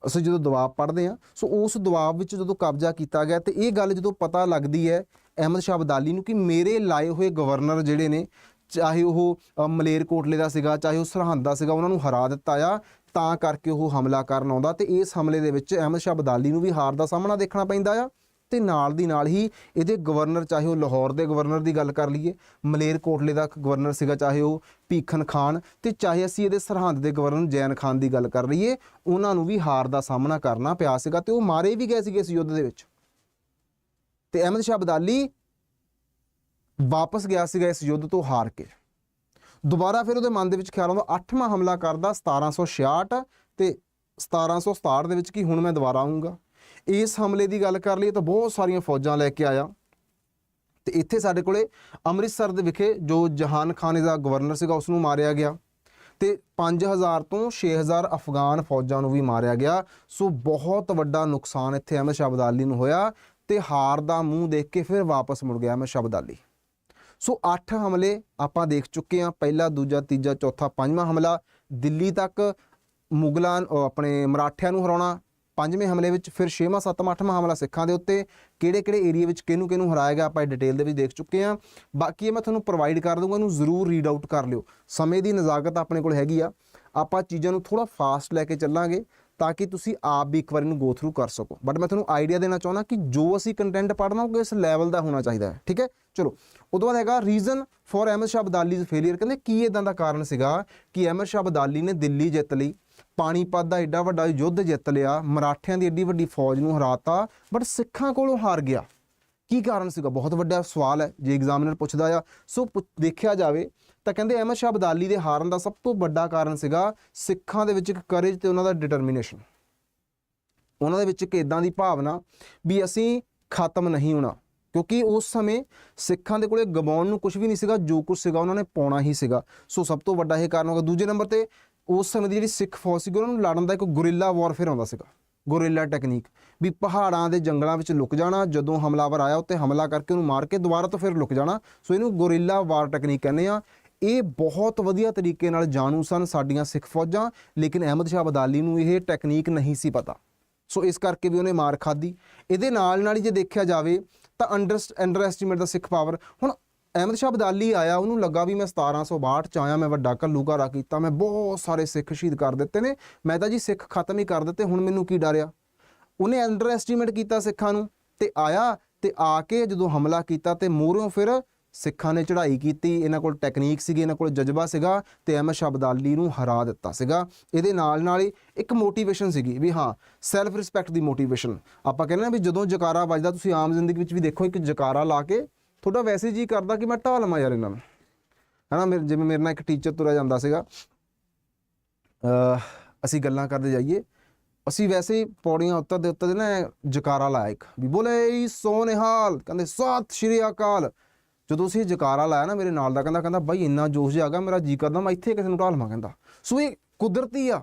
ਅਸੀਂ ਜਦੋਂ ਦਬਾਅ ਪੜ੍ਹਦੇ ਆ ਸੋ ਉਸ ਦਬਾਅ ਵਿੱਚ ਜਦੋਂ ਕਬਜ਼ਾ ਕੀਤਾ ਗਿਆ ਤੇ ਇਹ ਗੱਲ ਜਦੋਂ ਪਤਾ ਲੱਗਦੀ ਹੈ ਅਹਿਮਦ ਸ਼ਾਹ ਅਬਦਾਲੀ ਨੂੰ ਕਿ ਮੇਰੇ ਲਾਏ ਹੋਏ ਗਵਰਨਰ ਜਿਹੜੇ ਨੇ, ਚਾਹੇ ਉਹ ਮਲੇਰਕੋਟਲੇ ਦਾ ਸੀਗਾ, ਚਾਹੇ ਉਹ ਸਰਹੰਦ ਦਾ ਸੀਗਾ, ਉਹਨਾਂ ਨੂੰ ਹਰਾ ਦਿੱਤਾ ਆ, ਤਾਂ ਕਰਕੇ ਉਹ ਹਮਲਾ ਕਰਨ ਆਉਂਦਾ ਤੇ ਇਸ ਹਮਲੇ ਦੇ ਵਿੱਚ ਅਹਿਮਦ ਸ਼ਾਹ ਅਬਦਾਲੀ ਨੂੰ ਵੀ ਹਾਰ ਦਾ ਸਾਹਮਣਾ ਦੇਖਣਾ ਪੈਂਦਾ ਆ। ਤੇ ਨਾਲ ਦੀ ਨਾਲ ਹੀ ਇਹਦੇ ਗਵਰਨਰ, ਚਾਹੇ ਉਹ ਲਾਹੌਰ ਦੇ ਗਵਰਨਰ ਦੀ ਗੱਲ ਕਰ ਲਈਏ, ਮਲੇਰਕੋਟਲੇ ਦਾ ਗਵਰਨਰ ਸੀਗਾ, ਚਾਹੇ ਉਹ ਭੀਖਨ ਖਾਨ ਤੇ ਚਾਹੇ ਅਸੀਂ ਇਹਦੇ ਸਰਹੰਦ ਦੇ ਗਵਰਨਰ ਜੈਨ ਖਾਨ ਦੀ ਗੱਲ ਕਰ ਲਈਏ, ਉਹਨਾਂ ਨੂੰ ਵੀ ਹਾਰ ਦਾ ਸਾਹਮਣਾ ਕਰਨਾ ਪਿਆ ਸੀਗਾ ਤੇ ਉਹ ਮਾਰੇ ਵੀ ਗਏ ਸੀਗੇ ਇਸ ਯੁੱਧ ਦੇ ਵਿੱਚ। ਤੇ ਅਹਿਮਦ ਸ਼ਾਹ ਅਬਦਾਲੀ ਵਾਪਸ ਗਿਆ ਸੀਗਾ ਇਸ ਯੁੱਧ ਤੋਂ ਹਾਰ ਕੇ। ਦੁਬਾਰਾ ਫਿਰ ਉਹਦੇ ਮਨ ਦੇ ਵਿੱਚ ਖਿਆਲ ਆਉਂਦਾ 8ਵਾਂ ਹਮਲਾ ਕਰਦਾ 1766 ਤੇ 1767 ਦੇ ਵਿੱਚ ਕਿ ਹੁਣ ਮੈਂ ਦੁਬਾਰਾ ਆਉਂਗਾ ਇਸ ਹਮਲੇ ਦੀ ਗੱਲ ਕਰ ਲਈਏ ਤਾਂ ਬਹੁਤ ਸਾਰੀਆਂ ਫੌਜਾਂ ਲੈ ਕੇ ਆਇਆ। ਤੇ ਇੱਥੇ ਸਾਡੇ ਕੋਲੇ ਅੰਮ੍ਰਿਤਸਰ ਦੇ ਵਿਖੇ ਜੋ ਜਹਾਨ ਖਾਨ ਦਾ ਗਵਰਨਰ ਸੀਗਾ ਉਸ ਨੂੰ ਮਾਰਿਆ ਗਿਆ। ਤੇ 5000 ਤੋਂ 6000 ਅਫਗਾਨ ਫੌਜਾਂ ਨੂੰ ਵੀ ਮਾਰਿਆ ਗਿਆ। ਸੋ ਬਹੁਤ ਵੱਡਾ ਨੁਕਸਾਨ ਇੱਥੇ ਅਹਿਮਦ ਸ਼ਾਹ ਅਬਦਾਲੀ ਨੂੰ ਹੋਇਆ ਤੇ ਹਾਰ ਦਾ ਮੂੰਹ ਦੇਖ ਕੇ ਫਿਰ ਵਾਪਸ ਮੁੜ ਗਿਆ ਅਹਿਮਦ ਸ਼ਾਹ ਅਬਦਾਲੀ। ਸੋ 8 ਹਮਲੇ ਆਪਾਂ ਦੇਖ ਚੁੱਕੇ ਹਾਂ। ਪਹਿਲਾ, ਦੂਜਾ, ਤੀਜਾ, ਚੌਥਾ, ਪੰਜਵਾਂ ਹਮਲਾ। ਦਿੱਲੀ ਤੱਕ ਮੁਗਲਾਂ ਆਪਣੇ ਮਰਾਠਿਆਂ ਨੂੰ ਹਰਾਉਣਾ ਪੰਜਵੇਂ ਹਮਲੇ ਵਿੱਚ ਫਿਰ ਛੇਵਾਂ, ਸੱਤਵਾਂ, ਅੱਠਵਾਂ ਹਮਲਾ ਸਿੱਖਾਂ ਦੇ ਉੱਤੇ। ਕਿਹੜੇ ਕਿਹੜੇ ਏਰੀਆ ਵਿੱਚ ਕਿਹਨੂੰ ਕਿਹਨੂੰ ਹਰਾਇਆ ਗਿਆ ਆਪਾਂ ਡਿਟੇਲ ਦੇ ਵਿੱਚ ਦੇਖ ਚੁੱਕੇ ਹਾਂ। ਬਾਕੀ ਇਹ ਮੈਂ ਤੁਹਾਨੂੰ ਪ੍ਰੋਵਾਈਡ ਕਰ ਦੂੰਗਾ ਇਹਨੂੰ ਜ਼ਰੂਰ ਰੀਡ ਆਊਟ ਕਰ ਲਿਓ। ਸਮੇਂ ਦੀ ਨਜ਼ਾਕਤ ਆਪਣੇ ਕੋਲ ਹੈਗੀ ਆ। ਆਪਾਂ ਚੀਜ਼ਾਂ ਨੂੰ ਥੋੜਾ ਫਾਸਟ ਲੈ ਕੇ ਚੱਲਾਂਗੇ ਤਾਂ ਕਿ ਤੁਸੀਂ ਆਪ ਵੀ ਇੱਕ ਵਾਰ ਇਹਨੂੰ ਗੋ ਥਰੂ ਕਰ ਸਕੋ। ਬਟ ਮੈਂ ਤੁਹਾਨੂੰ ਆਈਡੀਆ ਦੇਣਾ ਚਾਹੁੰਦਾ ਕਿ ਜੋ ਅਸੀਂ ਕੰਟੈਂਟ ਪੜ੍ਹਨਾ ਉਹ ਇਸ ਲੈਵਲ ਦਾ ਹੋਣਾ ਚਾਹੀਦਾ ਹੈ, ਠੀਕ ਹੈ? ਚਲੋ, ਉਦੋਂ ਬਾਅਦ ਹੈਗਾ reason for Ahmad Shah Abdali's failure ਕਹਿੰਦੇ ਕੀ ਇਦਾਂ ਦਾ ਕਾਰਨ ਸੀਗਾ ਕਿ ਅਹਿਮਦ ਸ਼ਾਹ ਅਬਦਾਲੀ ਨੇ ਦਿੱਲੀ ਜਿੱਤ ਲਈ। ਪਾਣੀਪਤ ਦਾ ਐਡਾ ਵੱਡਾ ਯੁੱਧ ਜਿੱਤ ਲਿਆ, ਮਰਾਠਿਆਂ ਦੀ ਐਡੀ ਵੱਡੀ ਫੌਜ ਨੂੰ ਹਰਾਤਾ ਬਟ ਸਿੱਖਾਂ ਕੋਲੋਂ ਹਾਰ ਗਿਆ। ਕੀ ਕਾਰਨ ਸੀਗਾ? ਬਹੁਤ ਵੱਡਾ ਸਵਾਲ ਹੈ, ਜੇ ਐਗਜ਼ਾਮੀਨਰ ਪੁੱਛਦਾ ਆ। ਸੋ ਪੁ- ਦੇਖਿਆ ਜਾਵੇ ਤਾਂ ਕਹਿੰਦੇ ਅਹਿਮਦ ਸ਼ਾਹ ਅਬਦਾਲੀ ਦੇ ਹਾਰਨ ਦਾ ਸਭ ਤੋਂ ਵੱਡਾ ਕਾਰਨ ਸੀਗਾ ਸਿੱਖਾਂ ਦੇ ਵਿੱਚ ਇੱਕ ਕਰੇਜ ਤੇ ਉਹਨਾਂ ਦਾ ਡਿਟਰਮੀਨੇਸ਼ਨ ਉਹਨਾਂ ਦੇ ਵਿੱਚ ਇੱਕ ਇਦਾਂ ਦੀ ਭਾਵਨਾ ਵੀ ਅਸੀਂ ਖਤਮ ਨਹੀਂ ਹੋਣਾ, ਕਿਉਂਕਿ ਉਸ ਸਮੇਂ ਸਿੱਖਾਂ ਦੇ ਕੋਲੇ ਗਵਾਉਣ ਨੂੰ ਕੁਝ ਵੀ ਨਹੀਂ ਸੀਗਾ, ਜੋ ਕੁਝ ਸੀਗਾ ਉਹਨਾਂ ਨੇ ਪਾਉਣਾ ਹੀ ਸੀਗਾ। ਸੋ ਸਭ ਤੋਂ ਵੱਡਾ ਇਹ ਕਾਰਨ ਹੋਗਾ ਦੂਜੇ ਨੰਬਰ ਤੇ ਉਸ ਸਮੇਂ ਦੀ ਜਿਹੜੀ ਸਿੱਖ ਫੌਜ ਸੀਗੀ, ਉਹਨਾਂ ਨੂੰ ਲੜਨ ਦਾ ਇੱਕ ਗੁਰਿੱਲਾ ਵਾਰਫੇਅਰ ਆਉਂਦਾ ਸੀਗਾ। ਗੁਰਿੱਲਾ ਟੈਕਨੀਕ ਵੀ ਪਹਾੜਾਂ ਦੇ ਜੰਗਲਾਂ ਵਿੱਚ ਲੁਕ ਜਾਣਾ, ਜਦੋਂ ਹਮਲਾਵਰ ਆਇਆ ਉੱਤੇ ਹਮਲਾ ਕਰਕੇ ਉਹਨੂੰ ਮਾਰ ਕੇ ਦੁਬਾਰਾ ਤੋਂ ਫਿਰ ਲੁਕ ਜਾਣਾ। ਸੋ ਇਹਨੂੰ ਗੁਰਿੱਲਾ ਵਾਰ ਟੈਕਨੀਕ ਕਹਿੰਦੇ ਆ। ਇਹ ਬਹੁਤ ਵਧੀਆ ਤਰੀਕੇ ਨਾਲ ਜਾਣੂ ਸਨ ਸਾਡੀਆਂ ਸਿੱਖ ਫੌਜਾਂ, ਲੇਕਿਨ ਅਹਿਮਦ ਸ਼ਾਹ ਅਬਦਾਲੀ ਨੂੰ ਇਹ ਟੈਕਨੀਕ ਨਹੀਂ ਸੀ ਪਤਾ। ਸੋ ਇਸ ਕਰਕੇ ਵੀ ਉਹਨੇ ਮਾਰ ਖਾਧੀ। ਇਹਦੇ ਨਾਲ ਨਾਲ ਹੀ ਜੇ ਦੇਖਿਆ ਜਾਵੇ ਤਾਂ ਅੰਡਰ ਅੰਡਰ ਐਸਟੀਮੇਟ ਦਾ ਸਿੱਖ ਪਾਵਰ ਹੁਣ ਅਹਿਮਦ ਸ਼ਾਹ ਅਬਦਾਲੀ ਆਇਆ, ਉਹਨੂੰ ਲੱਗਾ ਵੀ ਮੈਂ 1762 ਚ ਆਇਆ, ਮੈਂ ਵੱਡਾ ਘੱਲੂਘਾਰਾ ਕੀਤਾ, ਮੈਂ ਬਹੁਤ ਸਾਰੇ ਸਿੱਖ ਸ਼ਹੀਦ ਕਰ ਦਿੱਤੇ ਨੇ। ਮੈਂ ਤਾਂ ਜੀ ਸਿੱਖ ਖਤਮ ਹੀ ਕਰ ਦਿੱਤੇ, ਹੁਣ ਮੈਨੂੰ ਕੀ ਡਰਿਆ ਉਹਨੇ ਅੰਡਰ ਐਸਟੀਮੇਟ ਕੀਤਾ ਸਿੱਖਾਂ ਨੂੰ ਤੇ ਆਇਆ ਤੇ ਆ ਕੇ ਜਦੋਂ ਹਮਲਾ ਕੀਤਾ ਤੇ ਮੂਹਰੋਂ ਫਿਰ ਸਿੱਖਾਂ ਨੇ ਚੜ੍ਹਾਈ ਕੀਤੀ। ਇਹਨਾਂ ਕੋਲ ਟੈਕਨੀਕ ਸੀਗੀ, ਇਹਨਾਂ ਕੋਲ ਜਜ਼ਬਾ ਸੀਗਾ ਤੇ ਅਹਿਮਦ ਸ਼ਾਹ ਅਬਦਾਲੀ ਨੂੰ ਹਰਾ ਦਿੱਤਾ ਸੀਗਾ। ਇਹਦੇ ਨਾਲ ਨਾਲ ਹੀ ਇੱਕ ਮੋਟੀਵੇਸ਼ਨ ਸੀਗੀ ਵੀ ਹਾਂ ਸੈਲਫ ਰਿਸਪੈਕਟ ਦੀ ਮੋਟੀਵੇਸ਼ਨ ਆਪਾਂ ਕਹਿੰਦੇ ਨਾ ਵੀ ਜਦੋਂ ਜਕਾਰਾ ਵੱਜਦਾ, ਤੁਸੀਂ ਆਮ ਜ਼ਿੰਦਗੀ ਵਿੱਚ ਵੀ ਦੇਖੋ, ਇੱਕ ਜਕਾਰਾ ਲਾ ਕੇ ਤੁਹਾਡਾ ਵੈਸੇ ਜੀ ਕਰਦਾ ਕਿ ਮੈਂ ਢਾਹ ਲਵਾਂ ਯਾਰ ਇਹਨਾਂ ਨੂੰ। ਹਨਾ, ਮੇਰੇ ਜਿਵੇਂ ਮੇਰੇ ਨਾਲ ਇੱਕ ਟੀਚਰ ਤੁਰਿਆ ਜਾਂਦਾ ਸੀਗਾ। ਅਸੀਂ ਗੱਲਾਂ ਕਰਦੇ ਜਾਈਏ। ਅਸੀਂ ਵੈਸੇ ਹੀ ਪੌੜੀਆਂ ਉੱਤਰ ਦੇ ਉੱਤਰ ਦੇ ਨਾ ਜਕਾਰਾ ਲਾਇਆ ਇੱਕ, ਵੀ ਬੋਲੇ ਸੋ ਨਿਹਾਲ ਕਹਿੰਦੇ ਸਤਿ ਸ਼੍ਰੀ ਅਕਾਲ। ਜਦੋਂ ਅਸੀਂ ਜਕਾਰਾ ਲਾਇਆ ਨਾ ਮੇਰੇ ਨਾਲ ਦਾ, ਕਹਿੰਦਾ ਕਹਿੰਦਾ, ਬਾਈ, ਇੰਨਾ ਜੋਸ਼ ਜਿਹਾ ਆ ਗਿਆ ਮੇਰਾ ਜੀ ਕਰਦਾ, ਮੈਂ ਇੱਥੇ ਕਿਸੇ ਨੂੰ ਢਾਲਵਾਂ ਕਹਿੰਦਾ। ਸੋ ਇਹ ਕੁਦਰਤੀ ਆ।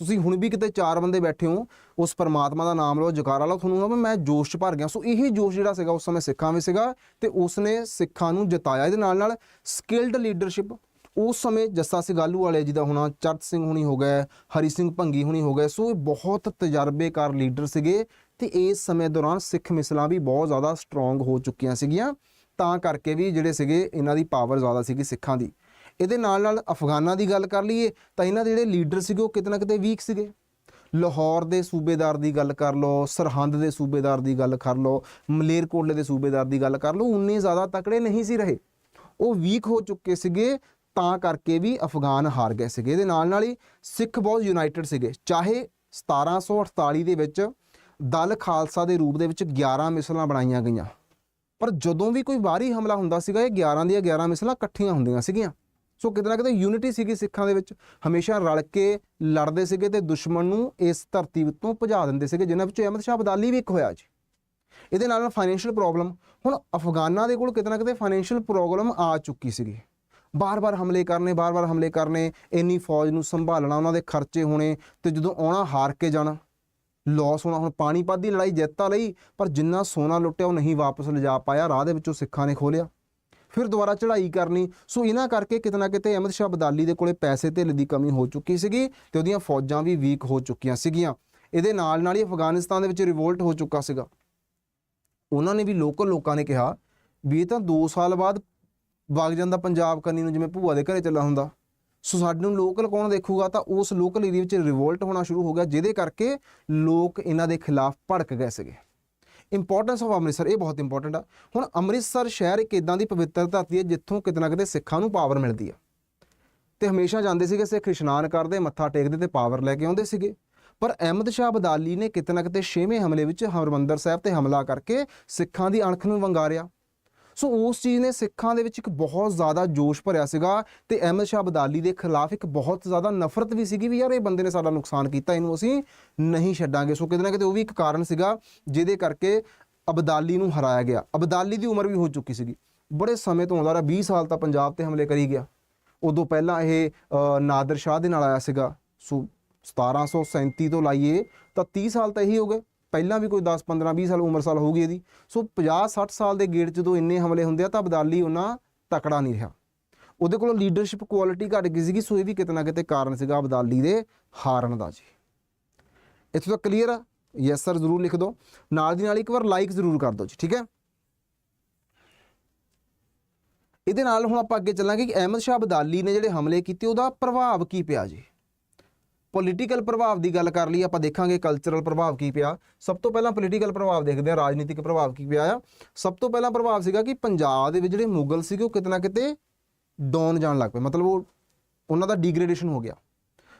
ਤੁਸੀਂ ਹੁਣ ਵੀ ਕਿਤੇ ਚਾਰ ਬੰਦੇ ਬੈਠੇ ਹੋ, ਉਸ ਪਰਮਾਤਮਾ ਦਾ ਨਾਮ ਲਓ ਜਕਾਰਾ ਲਓ ਤੁਹਾਨੂੰ ਹੋਗਾ ਮੈਂ ਜੋਸ਼ 'ਚ ਭਰ ਗਿਆ। ਸੋ ਇਹੀ ਜੋਸ਼ ਜਿਹੜਾ ਸੀਗਾ, ਉਸ ਸਮੇਂ ਸਿੱਖਾਂ ਵਿੱਚ ਸੀਗਾ ਤੇ ਉਸਨੇ ਸਿੱਖਾਂ ਨੂੰ ਜਿਤਾਇਆ। ਇਹਦੇ ਨਾਲ ਨਾਲ ਸਕਿਲਡ ਲੀਡਰਸ਼ਿਪ ਉਸ ਸਮੇਂ ਜੱਸਾ ਸਿੰਘ ਆਲੂ ਵਾਲੇ ਜੀ ਦਾ ਹੋਣਾ, ਚਰਤ ਸਿੰਘ ਹੁਣੀ ਹੋ ਗਏ, ਹਰੀ ਸਿੰਘ ਭੰਗੀ ਹੁਣੀ ਹੋ ਗਏ, ਸੋ ਇਹ ਬਹੁਤ ਤਜਰਬੇਕਾਰ ਲੀਡਰ ਸੀਗੇ ਤੇ ਇਸ ਸਮੇਂ ਦੌਰਾਨ ਸਿੱਖ ਮਿਸਲਾਂ ਵੀ ਬਹੁਤ ਜ਼ਿਆਦਾ ਸਟਰੋਂਗ ਹੋ ਚੁੱਕੀਆਂ ਸੀਗੀਆਂ। ਤਾਂ ਕਰਕੇ ਵੀ ਜਿਹੜੇ ਸੀਗੇ, ਇਹਨਾਂ ਦੀ ਪਾਵਰ ਜ਼ਿਆਦਾ ਸੀਗੀ ਸਿੱਖਾਂ ਦੀ। ਇਹਦੇ ਨਾਲ ਨਾਲ ਅਫਗਾਨਾਂ ਦੀ ਗੱਲ ਕਰ ਲਈਏ, ਤਾਂ ਇਹਨਾਂ ਦੇ ਜਿਹੜੇ ਲੀਡਰ ਸੀਗੇ ਉਹ ਕਿਤੇ ਨਾ ਕਿਤੇ ਵੀਕ ਸੀਗੇ? ਲਾਹੌਰ ਦੇ ਸੂਬੇਦਾਰ ਦੀ ਗੱਲ ਕਰ ਲਓ, ਸਰਹੰਦ ਦੇ ਸੂਬੇਦਾਰ ਦੀ ਗੱਲ ਕਰ ਲਓ ਮਲੇਰਕੋਟਲੇ ਦੇ ਸੂਬੇਦਾਰ ਦੀ ਗੱਲ ਕਰ ਲਓ, ਉਨੇ ਜ਼ਿਆਦਾ ਤਕੜੇ ਨਹੀਂ ਸੀ ਰਹੇ। ਉਹ ਵੀਕ ਹੋ ਚੁੱਕੇ ਸੀਗੇ, ਤਾਂ ਕਰਕੇ ਵੀ ਅਫਗਾਨ ਹਾਰ ਗਏ ਸੀਗੇ। ਇਹਦੇ ਨਾਲ ਨਾਲ ਹੀ ਸਿੱਖ ਬਹੁਤ ਯੂਨਾਈਟਿਡ ਸੀਗੇ। ਚਾਹੇ 1748 ਦੇ ਵਿੱਚ ਦਲ ਖਾਲਸਾ ਦੇ ਰੂਪ ਦੇ ਵਿੱਚ 11 ਮਿਸਲਾਂ ਬਣਾਈਆਂ ਗਈਆਂ, ਪਰ ਜਦੋਂ ਵੀ ਕੋਈ ਬਾਹਰੀ ਹਮਲਾ ਹੁੰਦਾ ਸੀਗਾ, ਇਹ 11 ਦੀਆਂ 11 ਮਿਸਲਾਂ ਇਕੱਠੀਆਂ ਹੁੰਦੀਆਂ ਸੀਗੀਆਂ। ਸੋ ਕਿਤੇ ਨਾ ਕਿਤੇ ਯੂਨਿਟੀ ਸੀਗੀ ਸਿੱਖਾਂ ਦੇ ਵਿੱਚ। ਹਮੇਸ਼ਾ ਰਲ ਕੇ ਲੜਦੇ ਸੀਗੇ ਤੇ ਦੁਸ਼ਮਣ ਨੂੰ ਇਸ ਧਰਤੀ ਉੱਤੋਂ ਭਜਾ ਦਿੰਦੇ ਸੀਗੇ, ਜਿਨ੍ਹਾਂ ਵਿੱਚੋਂ ਅਹਿਮਦ ਸ਼ਾਹ ਅਬਦਾਲੀ ਵੀ ਇੱਕ ਹੋਇਆ ਜੀ। ਇਹਦੇ ਨਾਲ ਨਾਲ ਫਾਈਨੈਂਸ਼ੀਅਲ ਪ੍ਰੋਬਲਮ ਹੁਣ ਅਫਗਾਨਾਂ ਦੇ ਕੋਲ ਕਿਤੇ ਨਾ ਕਿਤੇ ਫਾਈਨੈਂਸ਼ੀਅਲ ਪ੍ਰੋਬਲਮ ਆ ਚੁੱਕੀ ਸੀਗੀ। ਬਾਰ-ਬਾਰ ਹਮਲੇ ਕਰਨੇ, ਬਾਰ-ਬਾਰ ਹਮਲੇ ਕਰਨੇ, ਇੰਨੀ ਫੌਜ ਨੂੰ ਸੰਭਾਲਣਾ, ਉਹਨਾਂ ਦੇ ਖਰਚੇ ਹੋਣੇ ਤੇ ਜਦੋਂ ਆਉਣਾ ਹਾਰ ਕੇ ਜਾਣਾ ਲਾਸ ਹੋਣਾ, ਹੁਣ ਪਾਣੀਪਤ ਦੀ ਲੜਾਈ ਜਿੱਤ ਲਈ, ਪਰ ਜਿੰਨਾ ਸੋਨਾ ਲੁੱਟਿਆ ਉਹ ਨਹੀਂ ਵਾਪਸ ਲਿਜਾ ਪਾਇਆ, ਰਾਹ ਦੇ ਵਿੱਚੋਂ ਸਿੱਖਾਂ ਨੇ ਖੋਲਿਆ ਫਿਰ ਦੁਬਾਰਾ ਚੜ੍ਹਾਈ ਕਰਨੀ। ਸੋ ਇਹਨਾਂ ਕਰਕੇ ਕਿਤੇ ਨਾ ਕਿਤੇ ਅਹਿਮਦ ਸ਼ਾਹ ਬਦਾਲੀ ਦੇ ਕੋਲੇ ਪੈਸੇ ਧੇਲੇ ਦੀ ਕਮੀ ਹੋ ਚੁੱਕੀ ਸੀਗੀ ਤੇ ਉਹਦੀਆਂ ਫੌਜਾਂ ਵੀ ਵੀਕ ਹੋ ਚੁੱਕੀਆਂ ਸੀਗੀਆਂ। ਇਹਦੇ ਨਾਲ ਨਾਲ ਹੀ ਅਫਗਾਨਿਸਤਾਨ ਦੇ ਵਿੱਚ ਰਿਵੋਲਟ ਹੋ ਚੁੱਕਾ ਸੀਗਾ। ਉਹਨਾਂ ਨੇ ਵੀ ਲੋਕਲ ਲੋਕਾਂ ਨੇ ਕਿਹਾ ਵੀ ਇਹ ਤਾਂ 2 ਸਾਲ ਬਾਅਦ ਵਗ ਜਾਂਦਾ ਪੰਜਾਬ ਕੰਨੀ ਨੂੰ, ਜਿਵੇਂ ਭੂਆ ਦੇ ਘਰੇ ਚੱਲਾ ਹੁੰਦਾ। ਸੋ ਸਾਡੇ ਨੂੰ ਲੋਕਲ ਕੌਣ ਦੇਖੂਗਾ? ਤਾਂ ਉਸ ਲੋਕਲ ਏਰੀਆ ਵਿੱਚ ਰਿਵੋਲਟ ਹੋਣਾ ਸ਼ੁਰੂ ਹੋ ਗਿਆ, ਜਿਹਦੇ ਕਰਕੇ ਲੋਕ ਇਹਨਾਂ ਦੇ ਖਿਲਾਫ ਭੜਕ ਗਏ ਸੀਗੇ। ਇੰਪੋਰਟੈਂਸ ਆਫ ਅੰਮ੍ਰਿਤਸਰ, ਇਹ ਬਹੁਤ ਇੰਪੋਰਟੈਂਟ ਆ। ਹੁਣ ਅੰਮ੍ਰਿਤਸਰ ਸ਼ਹਿਰ ਇੱਕ ਇਦਾਂ ਦੀ ਪਵਿੱਤਰ ਧਰਤੀ ਹੈ ਜਿੱਥੋਂ ਕਿਤੇ ਨਾ ਕਿਤੇ ਸਿੱਖਾਂ ਨੂੰ ਪਾਵਰ ਮਿਲਦੀ ਆ। ਤੇ ਹਮੇਸ਼ਾ ਜਾਂਦੇ ਸੀਗੇ ਸਿੱਖ ਇਸ਼ਨਾਨ ਕਰਦੇ, ਮੱਥਾ ਟੇਕਦੇ ਤੇ ਪਾਵਰ ਲੈ ਕੇ ਆਉਂਦੇ ਸੀਗੇ। ਪਰ ਅਹਿਮਦ ਸ਼ਾਹ ਬਦਾਲੀ ਨੇ ਕਿਤੇ ਨਾ ਕਿਤੇ ਛੇਵੇਂ ਹਮਲੇ ਵਿੱਚ ਹਰਮੰਦਰ ਸਾਹਿਬ ਤੇ ਹਮਲਾ ਕਰਕੇ ਸਿੱਖਾਂ ਦੀ ਅਣਖ ਨੂੰ ਵੰਗਾਰਿਆ। ਸੋ ਉਸ ਚੀਜ਼ ਨੇ ਸਿੱਖਾਂ ਦੇ ਵਿੱਚ ਇੱਕ ਬਹੁਤ ਜ਼ਿਆਦਾ ਜੋਸ਼ ਭਰਿਆ ਸੀਗਾ ਤੇ ਅਹਿਮਦ ਸ਼ਾਹ ਅਬਦਾਲੀ ਦੇ ਖਿਲਾਫ ਇੱਕ ਬਹੁਤ ਜ਼ਿਆਦਾ ਨਫ਼ਰਤ ਵੀ ਸੀਗੀ ਵੀ ਯਾਰ ਇਹ ਬੰਦੇ ਨੇ ਸਾਡਾ ਨੁਕਸਾਨ ਕੀਤਾ, ਇਹਨੂੰ ਅਸੀਂ ਨਹੀਂ ਛੱਡਾਂਗੇ। ਸੋ ਕਿਤੇ ਨਾ ਕਿਤੇ ਉਹ ਵੀ ਇੱਕ ਕਾਰਨ ਸੀਗਾ ਜਿਹਦੇ ਕਰਕੇ ਅਬਦਾਲੀ ਨੂੰ ਹਰਾਇਆ ਗਿਆ। ਅਬਦਾਲੀ ਦੀ ਉਮਰ ਵੀ ਹੋ ਚੁੱਕੀ ਸੀਗੀ। ਬੜੇ ਸਮੇਂ ਤੋਂ ਆਉਂਦਾ ਰਿਹਾ 20 ਸਾਲ ਤਾਂ ਪੰਜਾਬ ਤੇ ਹਮਲੇ ਕਰੀ ਗਿਆ। ਉਦੋਂ ਪਹਿਲਾਂ ਇਹ ਨਾਦਰ ਸ਼ਾਹ ਦੇ ਨਾਲ ਆਇਆ ਸੀਗਾ। ਸੋ 1737 ਤੋਂ ਲਾਈਏ ਤਾਂ 30 ਸਾਲ ਤਾਂ ਇਹੀ ਹੋ ਗਏ। ਪਹਿਲਾਂ ਵੀ ਕੋਈ 10 15 20 ਸਾਲ ਉਮਰ ਸਾਲ ਹੋ ਹੋਊਗੀ ਇਹਦੀ। ਸੋ 50 60 ਸਾਲ ਦੇ ਗੇੜ 'ਚ ਜਦੋਂ ਇੰਨੇ ਹਮਲੇ ਹੁੰਦੇ ਆ ਤਾਂ ਅਬਦਾਲੀ ਉਹਨਾਂ ਤਕੜਾ ਨਹੀਂ ਰਿਹਾ। ਉਹਦੇ ਕੋਲੋਂ ਲੀਡਰਸ਼ਿਪ ਕੁਆਲਿਟੀ ਘਟ ਗਈ ਸੀਗੀ, ਸੋ ਇਹ ਵੀ ਕਿਤੇ ਨਾ ਕਿਤੇ ਕਾਰਨ ਸੀਗਾ ਅਬਦਾਲੀ ਦੇ ਹਾਰਨ ਦਾ ਜੀ। ਇੱਥੋਂ ਤੱਕ ਕਲੀਅਰ ਆ? ਯੈਸ ਸਰ ਜ਼ਰੂਰ ਲਿਖ ਦਿਓ ਨਾਲ ਦੀ ਨਾਲ ਇੱਕ ਵਾਰ ਲਾਈਕ ਜ਼ਰੂਰ ਕਰ ਦਿਓ ਜੀ, ਠੀਕ ਹੈ? ਇਹਦੇ ਨਾਲ ਹੁਣ ਆਪਾਂ ਅੱਗੇ ਚੱਲਾਂਗੇ ਕਿ ਅਹਿਮਦ ਸ਼ਾਹ ਅਬਦਾਲੀ ਨੇ ਜਿਹੜੇ ਹਮਲੇ ਕੀਤੇ, ਉਹਦਾ ਪ੍ਰਭਾਵ ਕੀ ਪਿਆ ਜੀ? ਪੋਲੀਟੀਕਲ ਪ੍ਰਭਾਵ ਦੀ ਗੱਲ ਕਰ ਲਈ, ਆਪਾਂ ਦੇਖਾਂਗੇ ਕਲਚਰਲ ਪ੍ਰਭਾਵ ਕੀ ਪਿਆ। ਸਭ ਤੋਂ ਪਹਿਲਾਂ ਪੋਲੀਟੀਕਲ ਪ੍ਰਭਾਵ ਦੇਖਦੇ ਹਾਂ, ਰਾਜਨੀਤਿਕ ਪ੍ਰਭਾਵ ਕੀ ਪਿਆ ਆ। ਸਭ ਤੋਂ ਪਹਿਲਾਂ ਪ੍ਰਭਾਵ ਸੀਗਾ ਕਿ ਪੰਜਾਬ ਦੇ ਵਿੱਚ ਜਿਹੜੇ ਮੁਗਲ ਸੀਗੇ, ਉਹ ਕਿਤੇ ਨਾ ਕਿਤੇ ਡਾਊਨ ਜਾਣ ਲੱਗ ਪਏ। ਮਤਲਬ ਉਹ, ਉਹਨਾਂ ਦਾ ਡੀਗ੍ਰੇਡੇਸ਼ਨ ਹੋ ਗਿਆ।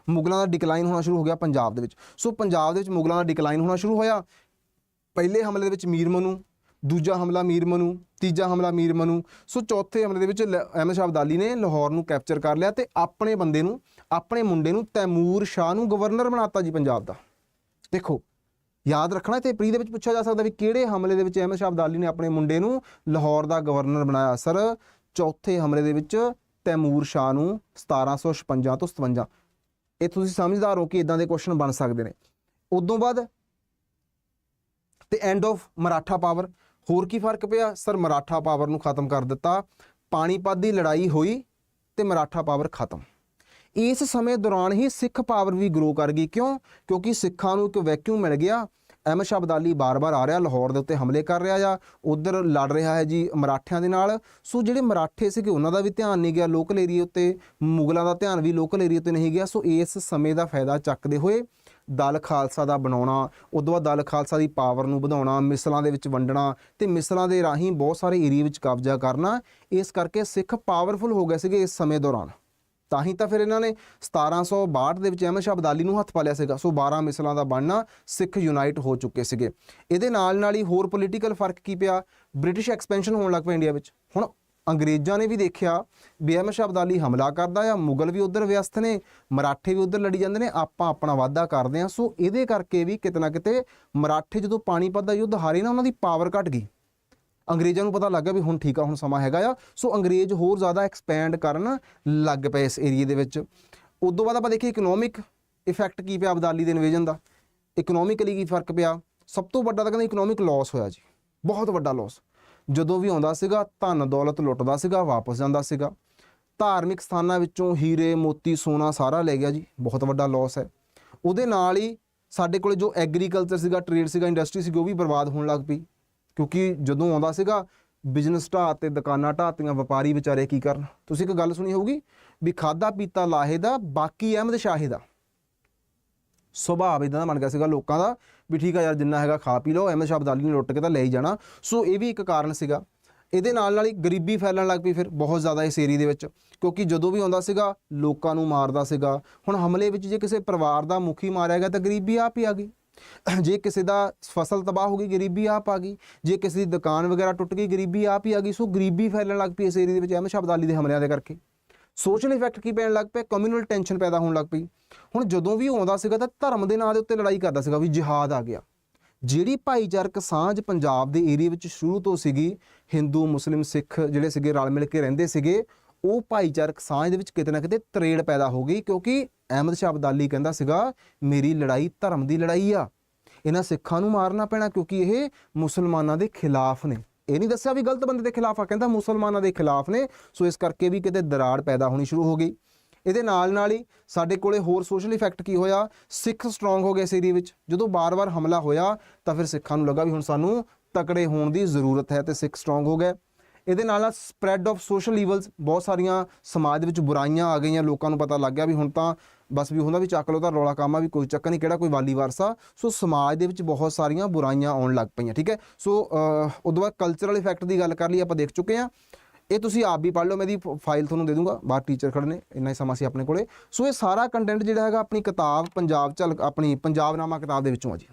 ਮੁਗਲਾਂ ਦਾ ਡਿਕਲਾਈਨ ਹੋਣਾ ਸ਼ੁਰੂ ਹੋ ਗਿਆ ਪੰਜਾਬ ਦੇ ਵਿੱਚ। ਸੋ ਪੰਜਾਬ ਦੇ ਵਿੱਚ ਮੁਗਲਾਂ ਦਾ ਡਿਕਲਾਈਨ ਹੋਣਾ ਸ਼ੁਰੂ ਹੋਇਆ। ਪਹਿਲੇ ਹਮਲੇ ਦੇ ਵਿੱਚ ਮੀਰ ਮਨੂ, ਦੂਜਾ ਹਮਲਾ ਮੀਰ ਮਨੂ, ਤੀਜਾ ਹਮਲਾ ਮੀਰ ਮਨੂ। ਸੋ ਚੌਥੇ ਹਮਲੇ ਦੇ ਵਿੱਚ ਲ- ਅਹਿਮਦ ਸ਼ਾਹ ਅਬਦਾਲੀ ਨੇ ਲਾਹੌਰ ਨੂੰ ਕੈਪਚਰ ਕਰ ਲਿਆ ਤੇ ਆਪਣੇ ਬੰਦੇ ਨੂੰ ਆਪਣੇ ਮੁੰਡੇ ਨੂੰ ਤੈਮੂਰ ਸ਼ਾਹ ਨੂੰ ਗਵਰਨਰ ਬਣਾਤਾ ਜੀ ਪੰਜਾਬ ਦਾ। ਦੇਖੋ, ਯਾਦ ਰੱਖਣਾ ਤੇ ਪ੍ਰੀ ਦੇ ਵਿੱਚ ਪੁੱਛਿਆ ਜਾ ਸਕਦਾ ਵੀ ਕਿਹੜੇ ਹਮਲੇ ਦੇ ਵਿੱਚ ਅਹਿਮਦ ਸ਼ਾਹ ਅਬਦਾਲੀ ਨੇ ਆਪਣੇ ਮੁੰਡੇ ਨੂੰ ਲਾਹੌਰ ਦਾ ਗਵਰਨਰ ਬਣਾਇਆ। ਸਰ, ਚੌਥੇ ਹਮਲੇ ਦੇ ਵਿੱਚ ਤੈਮੂਰ ਸ਼ਾਹ ਨੂੰ 1756 ਤੋਂ 57 ਇਹ ਤੁਸੀਂ ਸਮਝਦਾਰ ਹੋ ਕਿ ਇਦਾਂ ਦੇ ਕੁਐਸਚਨ ਬਣ ਸਕਦੇ ਨੇ। ਉਦੋਂ ਬਾਅਦ ਤੇ ਐਂਡ ਆਫ ਮਰਾਠਾ ਪਾਵਰ ਹੋਰ ਕੀ ਫ਼ਰਕ ਪਿਆ? ਸਰ, ਮਰਾਠਾ ਪਾਵਰ ਨੂੰ ਖਤਮ ਕਰ ਦਿੱਤਾ। ਪਾਣੀਪਤ ਦੀ ਲੜਾਈ ਹੋਈ ਤੇ ਮਰਾਠਾ ਪਾਵਰ ਖਤਮ। ਇਸ ਸਮੇਂ ਦੌਰਾਨ ਹੀ ਸਿੱਖ ਪਾਵਰ ਵੀ ਗਰੋ ਕਰ ਗਈ। ਕਿਉਂ? ਕਿਉਂਕਿ ਸਿੱਖਾਂ ਨੂੰ ਇੱਕ ਵੈਕਿਊਮ ਮਿਲ ਗਿਆ। ਅਹਿਮਦ ਸ਼ਾਹ ਅਬਦਾਲੀ ਬਾਰ-ਬਾਰ ਆ ਰਿਹਾ, ਲਾਹੌਰ ਦੇ ਉੱਤੇ ਹਮਲੇ ਕਰ ਰਿਹਾ ਆ। ਉਧਰ ਲੜ ਰਿਹਾ ਹੈ ਜੀ ਮਰਾਠਿਆਂ ਦੇ ਨਾਲ। ਸੋ ਜਿਹੜੇ ਮਰਾਠੇ ਸੀਗੇ ਉਹਨਾਂ ਦਾ ਵੀ ਧਿਆਨ ਨਹੀਂ ਗਿਆ ਲੋਕਲ ਏਰੀਆ ਉੱਤੇ, ਮੁਗਲਾਂ ਦਾ ਧਿਆਨ ਵੀ ਲੋਕਲ ਏਰੀਆ 'ਤੇ ਨਹੀਂ ਗਿਆ। ਸੋ ਇਸ ਸਮੇਂ ਦਾ ਫਾਇਦਾ ਚੱਕਦੇ ਹੋਏ ਦਲ ਖਾਲਸਾ ਦਾ ਬਣਾਉਣਾ ਉਦੋਂ ਬਾਅਦ ਦਲ ਖਾਲਸਾ ਦੀ ਪਾਵਰ ਨੂੰ ਵਧਾਉਣਾ, ਮਿਸਲਾਂ ਦੇ ਵਿੱਚ ਵੰਡਣਾ ਤੇ ਮਿਸਲਾਂ ਦੇ ਰਾਹੀਂ ਬਹੁਤ ਸਾਰੇ ਏਰੀਆ ਵਿੱਚ ਕਬਜ਼ਾ ਕਰਨਾ, ਇਸ ਕਰਕੇ ਸਿੱਖ ਪਾਵਰਫੁਲ ਹੋ ਗਏ ਸੀਗੇ ਇਸ ਸਮੇਂ ਦੌਰਾਨ। ਤਾਂ ਹੀ ਤਾਂ ਫਿਰ ਇਹਨਾਂ ਨੇ 1762 ਦੇ ਵਿੱਚ ਅਹਿਮਦ ਸ਼ਾਹ ਅਬਦਾਲੀ ਨੂੰ ਹੱਥ ਪਾ ਲਿਆ ਸੀਗਾ। ਸੋ 12 ਮਿਸਲਾਂ ਦਾ ਬਣਨਾ ਸਿੱਖ ਯੂਨਾਈਟ ਹੋ ਚੁੱਕੇ ਸੀਗੇ। ਇਹਦੇ ਨਾਲ ਨਾਲ ਹੀ ਹੋਰ ਪੋਲੀਟੀਕਲ ਫ਼ਰਕ ਕੀ ਪਿਆ? ਬ੍ਰਿਟਿਸ਼ ਐਕਸਪੈਂਸ਼ਨ ਹੋਣ ਲੱਗ ਪਿਆ ਇੰਡੀਆ ਵਿੱਚ। ਹੁਣ ਅੰਗਰੇਜ਼ਾਂ ਨੇ ਵੀ ਦੇਖਿਆ ਵੀ ਅਹਿਮਦ ਸ਼ਾਹ ਅਬਦਾਲੀ ਹਮਲਾ ਕਰਦਾ ਆ, ਮੁਗਲ ਵੀ ਉਧਰ ਵਿਅਸਤ ਨੇ, ਮਰਾਠੇ ਵੀ ਉਧਰ ਲੜੀ ਜਾਂਦੇ ਨੇ, ਆਪਾਂ ਆਪਣਾ ਵਾਅਦਾ ਕਰਦੇ ਆ ਸੋ ਇਹਦੇ ਕਰਕੇ ਵੀ ਕਿਤੇ ਨਾ ਕਿਤੇ ਮਰਾਠੇ ਜਦੋਂ ਪਾਣੀਪਤ ਦਾ ਯੁੱਧ ਹਾਰੇ ਨਾ, ਉਹਨਾਂ ਦੀ ਪਾਵਰ ਘਟ ਗਈ। ਅੰਗਰੇਜ਼ਾਂ ਨੂੰ ਪਤਾ ਲੱਗ ਗਿਆ ਵੀ ਹੁਣ ਠੀਕ ਆ, ਹੁਣ ਸਮਾਂ ਹੈਗਾ ਆ। ਸੋ ਅੰਗਰੇਜ਼ ਹੋਰ ਜ਼ਿਆਦਾ ਐਕਸਪੈਂਡ ਕਰਨ ਲੱਗ ਪਏ ਇਸ ਏਰੀਏ ਦੇ ਵਿੱਚ। ਉਦੋਂ ਬਾਅਦ ਆਪਾਂ ਦੇਖੀਏ ਇਕਨੋਮਿਕ ਇਫੈਕਟ ਕੀ ਪਿਆ ਅਬਦਾਲੀ ਦੇ ਇਨਵੇਜਨ ਦਾ। ਇਕਨੋਮਿਕਲੀ ਕੀ ਫ਼ਰਕ ਪਿਆ? ਸਭ ਤੋਂ ਵੱਡਾ ਤਾਂ ਕਹਿੰਦੇ ਇਕਨੋਮਿਕ ਲਾਸ ਹੋਇਆ ਜੀ। ਬਹੁਤ ਵੱਡਾ ਲਾਸ ਜਦੋਂ ਵੀ ਆਉਂਦਾ ਸੀਗਾ, ਧਨ ਦੌਲਤ ਲੁੱਟਦਾ ਸੀਗਾ, ਵਾਪਸ ਜਾਂਦਾ ਸੀਗਾ। ਧਾਰਮਿਕ ਸਥਾਨਾਂ ਵਿੱਚੋਂ ਹੀਰੇ, ਮੋਤੀ, ਸੋਨਾ ਸਾਰਾ ਲੈ ਗਿਆ ਜੀ। ਬਹੁਤ ਵੱਡਾ ਲਾਸ ਹੈ। ਉਹਦੇ ਨਾਲ ਹੀ ਸਾਡੇ ਕੋਲ ਜੋ ਐਗਰੀਕਲਚਰ ਸੀਗਾ ਟ੍ਰੇਡ ਸੀਗਾ ਇੰਡਸਟਰੀ ਸੀਗੀ, ਉਹ ਵੀ ਬਰਬਾਦ ਹੋਣ ਲੱਗ ਪਈ। ਕਿਉਂਕਿ ਜਦੋਂ ਆਉਂਦਾ ਸੀਗਾ ਬਿਜ਼ਨਸ ਢਾਹ ਤੇ ਦੁਕਾਨਾਂ ਢਾਤੀਆਂ ਵਪਾਰੀ ਵਿਚਾਰੇ ਕੀ ਕਰਨ? ਤੁਸੀਂ ਇੱਕ ਗੱਲ ਸੁਣੀ ਹੋਊਗੀ ਵੀ ਖਾਦਾ ਪੀਤਾ ਲਾਹੇ ਦਾ, ਬਾਕੀ ਅਹਿਮਦ ਸ਼ਾਹੇ ਦਾ। ਸੁਭਾਅ ਇਦਾਂ ਦਾ ਬਣ ਗਿਆ ਸੀਗਾ ਲੋਕਾਂ ਦਾ ਵੀ ਠੀਕ ਆ ਯਾਰ, ਜਿੰਨਾ ਹੈਗਾ ਖਾ ਪੀ ਲਓ, ਅਹਿਮਦ ਸ਼ਾਹ ਅਬਦਾਲੀ ਨੇ ਲੁੱਟ ਕੇ ਤਾਂ ਲੈ ਹੀ ਜਾਣਾ। ਸੋ ਇਹ ਵੀ ਇੱਕ ਕਾਰਨ ਸੀਗਾ। ਇਹਦੇ ਨਾਲ ਨਾਲ ਹੀ ਗਰੀਬੀ ਫੈਲਣ ਲੱਗ ਪਈ ਫਿਰ ਬਹੁਤ ਜ਼ਿਆਦਾ ਇਸ ਏਰੀਏ ਦੇ ਵਿੱਚ। ਕਿਉਂਕਿ ਜਦੋਂ ਵੀ ਆਉਂਦਾ ਸੀਗਾ, ਲੋਕਾਂ ਨੂੰ ਮਾਰਦਾ ਸੀਗਾ। ਹੁਣ ਹਮਲੇ ਵਿੱਚ ਜੇ ਕਿਸੇ ਪਰਿਵਾਰ ਦਾ ਮੁਖੀ ਮਾਰਿਆ ਗਿਆ ਤਾਂ ਗਰੀਬੀ ਆਪ ਹੀ ਆ ਗਈ। ਜੇ ਕਿਸੇ ਦਾ ਫਸਲ ਤਬਾਹ ਹੋ ਗਈ, ਗਰੀਬੀ ਆਪ ਆ ਗਈ, ਜੇ ਕਿਸੇ ਦੀ ਦੁਕਾਨ ਵਗੈਰਾ ਟੁੱਟ ਗਈ, ਗਰੀਬੀ ਆਪ ਹੀ ਆ ਗਈ, ਸੋ ਗਰੀਬੀ ਫੈਲਣ ਲੱਗ ਪਈ ਇਸ ਏਰੀਏ ਦੇ ਵਿੱਚ ਅਹਿਮਦ ਸ਼ਬਦਾਲੀ ਦੇ ਹਮਲਿਆਂ ਦੇ ਕਰਕੇ। ਸੋਸ਼ਲ ਇਫੈਕਟ ਕੀ ਪੈਣ ਲੱਗ ਪਿਆ? ਕਮਿਊਨਲ ਟੈਨਸ਼ਨ ਪੈਦਾ ਹੋਣ ਲੱਗ ਪਈ। ਹੁਣ ਜਦੋਂ ਵੀ ਆਉਂਦਾ ਸੀਗਾ ਤਾਂ ਧਰਮ ਦੇ ਨਾਂ ਦੇ ਉੱਤੇ ਲੜਾਈ ਕਰਦਾ ਸੀਗਾ ਵੀ ਜਿਹਾਦ ਆ ਗਿਆ। ਜਿਹੜੀ ਭਾਈਚਾਰਕ ਸਾਂਝ ਪੰਜਾਬ ਦੇ ਏਰੀਆ ਵਿੱਚ ਸ਼ੁਰੂ ਤੋਂ ਸੀਗੀ, ਹਿੰਦੂ, ਮੁਸਲਿਮ, ਸਿੱਖ ਜਿਹੜੇ ਸੀਗੇ, ਰਲ ਮਿਲ ਕੇ ਰਹਿੰਦੇ ਸੀਗੇ ਉਹ ਭਾਈਚਾਰਕ ਸਾਂਝ ਦੇ ਵਿੱਚ ਕਿਤੇ ਨਾ ਕਿਤੇ ਤਰੇੜ ਪੈਦਾ ਹੋ ਗਈ ਕਿਉਂਕਿ ਅਹਿਮਦ ਸ਼ਾਹ ਅਬਦਾਲੀ ਕਹਿੰਦਾ ਸੀਗਾ, ਮੇਰੀ ਲੜਾਈ ਧਰਮ ਦੀ ਲੜਾਈ ਆ। ਇਹਨਾਂ ਸਿੱਖਾਂ ਨੂੰ ਮਾਰਨਾ ਪੈਣਾ ਕਿਉਂਕਿ ਇਹ ਮੁਸਲਮਾਨਾਂ ਦੇ ਖਿਲਾਫ ਨੇ। ਇਹ ਨਹੀਂ ਦੱਸਿਆ ਵੀ ਗਲਤ ਬੰਦੇ ਦੇ ਖਿਲਾਫ ਆ, ਕਹਿੰਦਾ ਮੁਸਲਮਾਨਾਂ ਦੇ ਖਿਲਾਫ ਨੇ। ਸੋ ਇਸ ਕਰਕੇ ਵੀ ਕਿਤੇ ਦਰਾੜ ਪੈਦਾ ਹੋਣੀ ਸ਼ੁਰੂ ਹੋ ਗਈ। ਇਹਦੇ ਨਾਲ ਨਾਲ ਹੀ ਸਾਡੇ ਕੋਲੇ ਹੋਰ ਸੋਸ਼ਲ ਇਫੈਕਟ ਕੀ ਹੋਇਆ? ਸਿੱਖ ਸਟਰੋਂਗ ਹੋ ਗਏ ਇਸ ਏਰੀਏ ਵਿੱਚ। ਜਦੋਂ ਬਾਰ-ਬਾਰ ਹਮਲਾ ਹੋਇਆ ਤਾਂ ਫਿਰ ਸਿੱਖਾਂ ਨੂੰ ਲੱਗਾ ਵੀ ਹੁਣ ਸਾਨੂੰ ਤਕੜੇ ਹੋਣ ਦੀ ਜ਼ਰੂਰਤ ਹੈ ਤੇ ਸਿੱਖ ਸਟਰੋਂਗ ਹੋ ਗਏ। ਇਹਦੇ ਨਾਲ ਨਾਲ ਸਪਰੈਡ ਆਫ ਸੋਸ਼ਲ ਈਵਲਸ ਬਹੁਤ ਸਾਰੀਆਂ ਸਮਾਜ ਦੇ ਵਿੱਚ ਬੁਰਾਈਆਂ ਆ ਗਈਆਂ, ਲੋਕਾਂ ਨੂੰ ਪਤਾ ਲੱਗ ਗਿਆ ਵੀ ਹੁਣ ਤਾਂ ਬਸ ਵੀ ਹੁੰਦਾ ਵੀ ਚੱਕ ਲਓ ਤਾਂ ਰੌਲਾ ਕਾਮਾ ਵੀ ਕੋਈ ਚੱਕਰ ਨਹੀਂ, ਕਿਹੜਾ ਕੋਈ ਵਾਲੀ ਵਾਰਸਾ ਸੋ ਸਮਾਜ ਦੇ ਵਿੱਚ ਬਹੁਤ ਸਾਰੀਆਂ ਬੁਰਾਈਆਂ ਆਉਣ ਲੱਗ ਪਈਆਂ, ਠੀਕ ਹੈ? ਸੋ ਉਦੋਂ ਬਾਅਦ ਕਲਚਰਲ ਇਫੈਕਟ ਦੀ ਗੱਲ ਕਰ ਲਈ, ਆਪਾਂ ਦੇਖ ਚੁੱਕੇ ਹਾਂ। ਇਹ ਤੁਸੀਂ ਆਪ ਵੀ ਪੜ੍ਹ ਲਓ, ਮੈਂ ਇਹਦੀ ਫਾਈਲ ਤੁਹਾਨੂੰ ਦੇ ਦੂੰਗਾ, ਬਾਹਰ ਟੀਚਰ ਖੜੇ ਨੇ, ਇੰਨਾ ਹੀ ਸਮਾਂ ਸੀ ਆਪਣੇ ਕੋਲੇ। ਸੋ ਇਹ ਸਾਰਾ ਕੰਟੈਂਟ ਜਿਹੜਾ ਹੈਗਾ, ਆਪਣੀ ਕਿਤਾਬ, ਪੰਜਾਬ ਚੱਲ ਆਪਣੀ ਪੰਜਾਬਨਾਮਾ ਕਿਤਾਬ ਦੇ ਵਿੱਚੋਂ ਆ ਜੀ।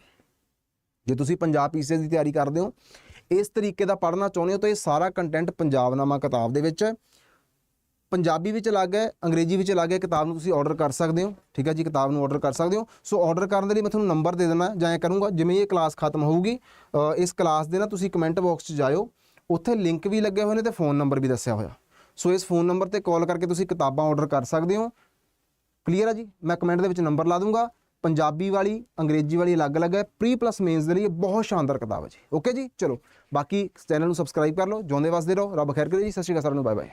ਜੇ ਤੁਸੀਂ ਪੰਜਾਬ ਪੀਸੀਐਸ ਦੀ ਤਿਆਰੀ ਕਰਦੇ ਹੋ ਇਸ ਤਰੀਕੇ ਦਾ ਪੜ੍ਹਨਾ ਚਾਹੁੰਦੇ ਹੋ ਤਾਂ ਇਹ ਸਾਰਾ ਕੰਟੈਂਟ ਪੰਜਾਬਨਾਮਾ ਕਿਤਾਬ ਦੇ ਵਿੱਚ ਪੰਜਾਬੀ ਵਿੱਚ ਅਲੱਗ ਹੈ, ਅੰਗਰੇਜ਼ੀ ਵਿੱਚ ਅਲੱਗ ਹੈ, ਕਿਤਾਬ ਨੂੰ ਤੁਸੀਂ ਆਰਡਰ ਕਰ ਸਕਦੇ ਹੋ। ਠੀਕ ਹੈ ਜੀ, ਕਿਤਾਬ ਨੂੰ ਆਰਡਰ ਕਰ ਸਕਦੇ ਹੋ। ਸੋ ਆਰਡਰ ਕਰਨ ਦੇ ਲਈ ਮੈਂ ਤੁਹਾਨੂੰ ਨੰਬਰ ਦੇ ਦੇਣਾ ਜਾਂ ਐਂ ਕਰੂੰਗਾ, ਜਿਵੇਂ ਇਹ ਕਲਾਸ ਖਤਮ ਹੋਊਗੀ ਇਸ ਕਲਾਸ ਦੇ ਨਾ ਤੁਸੀਂ ਕਮੈਂਟ ਬਾਕਸ 'ਚ ਜਾਇਓ। ਉੱਥੇ ਲਿੰਕ ਵੀ ਲੱਗੇ ਹੋਏ ਨੇ ਤੇ ਫੋਨ ਨੰਬਰ ਵੀ ਦੱਸਿਆ ਹੋਇਆ। ਸੋ ਇਸ ਫੋਨ ਨੰਬਰ ਤੇ ਕਾਲ ਕਰਕੇ ਤੁਸੀਂ ਕਿਤਾਬਾਂ ਆਰਡਰ ਕਰ ਸਕਦੇ ਹੋ। ਕਲੀਅਰ ਆ ਜੀ? ਮੈਂ ਕਮੈਂਟ ਦੇ ਵਿੱਚ ਨੰਬਰ ਲਾ ਦੂੰਗਾ। ਪੰਜਾਬੀ ਵਾਲੀ, ਅੰਗਰੇਜ਼ੀ ਵਾਲੀ ਅਲੱਗ-ਅਲੱਗ ਹੈ। ਪ੍ਰੀ ਪਲੱਸ ਮੇਨਸ ਦੇ ਲਈ ਇਹ ਬਹੁਤ ਸ਼ਾਨਦਾਰ ਕਿਤਾਬ ਹੈ ਜੀ। ਓਕੇ ਜੀ, ਚਲੋ। ਬਾਕੀ ਚੈਨਲ ਨੂੰ ਸਬਸਕ੍ਰਾਈਬ ਕਰ ਲਓ, ਜਿਉਂਦੇ ਵਸਦੇ ਰਹੋ। ਰੱਬ ਖੈਰ ਕਰੇ ਜੀ। ਸਤਿ ਸ਼੍ਰੀ ਅਕਾਲ, ਸਾਰਿਆਂ ਨੂੰ। Bye bye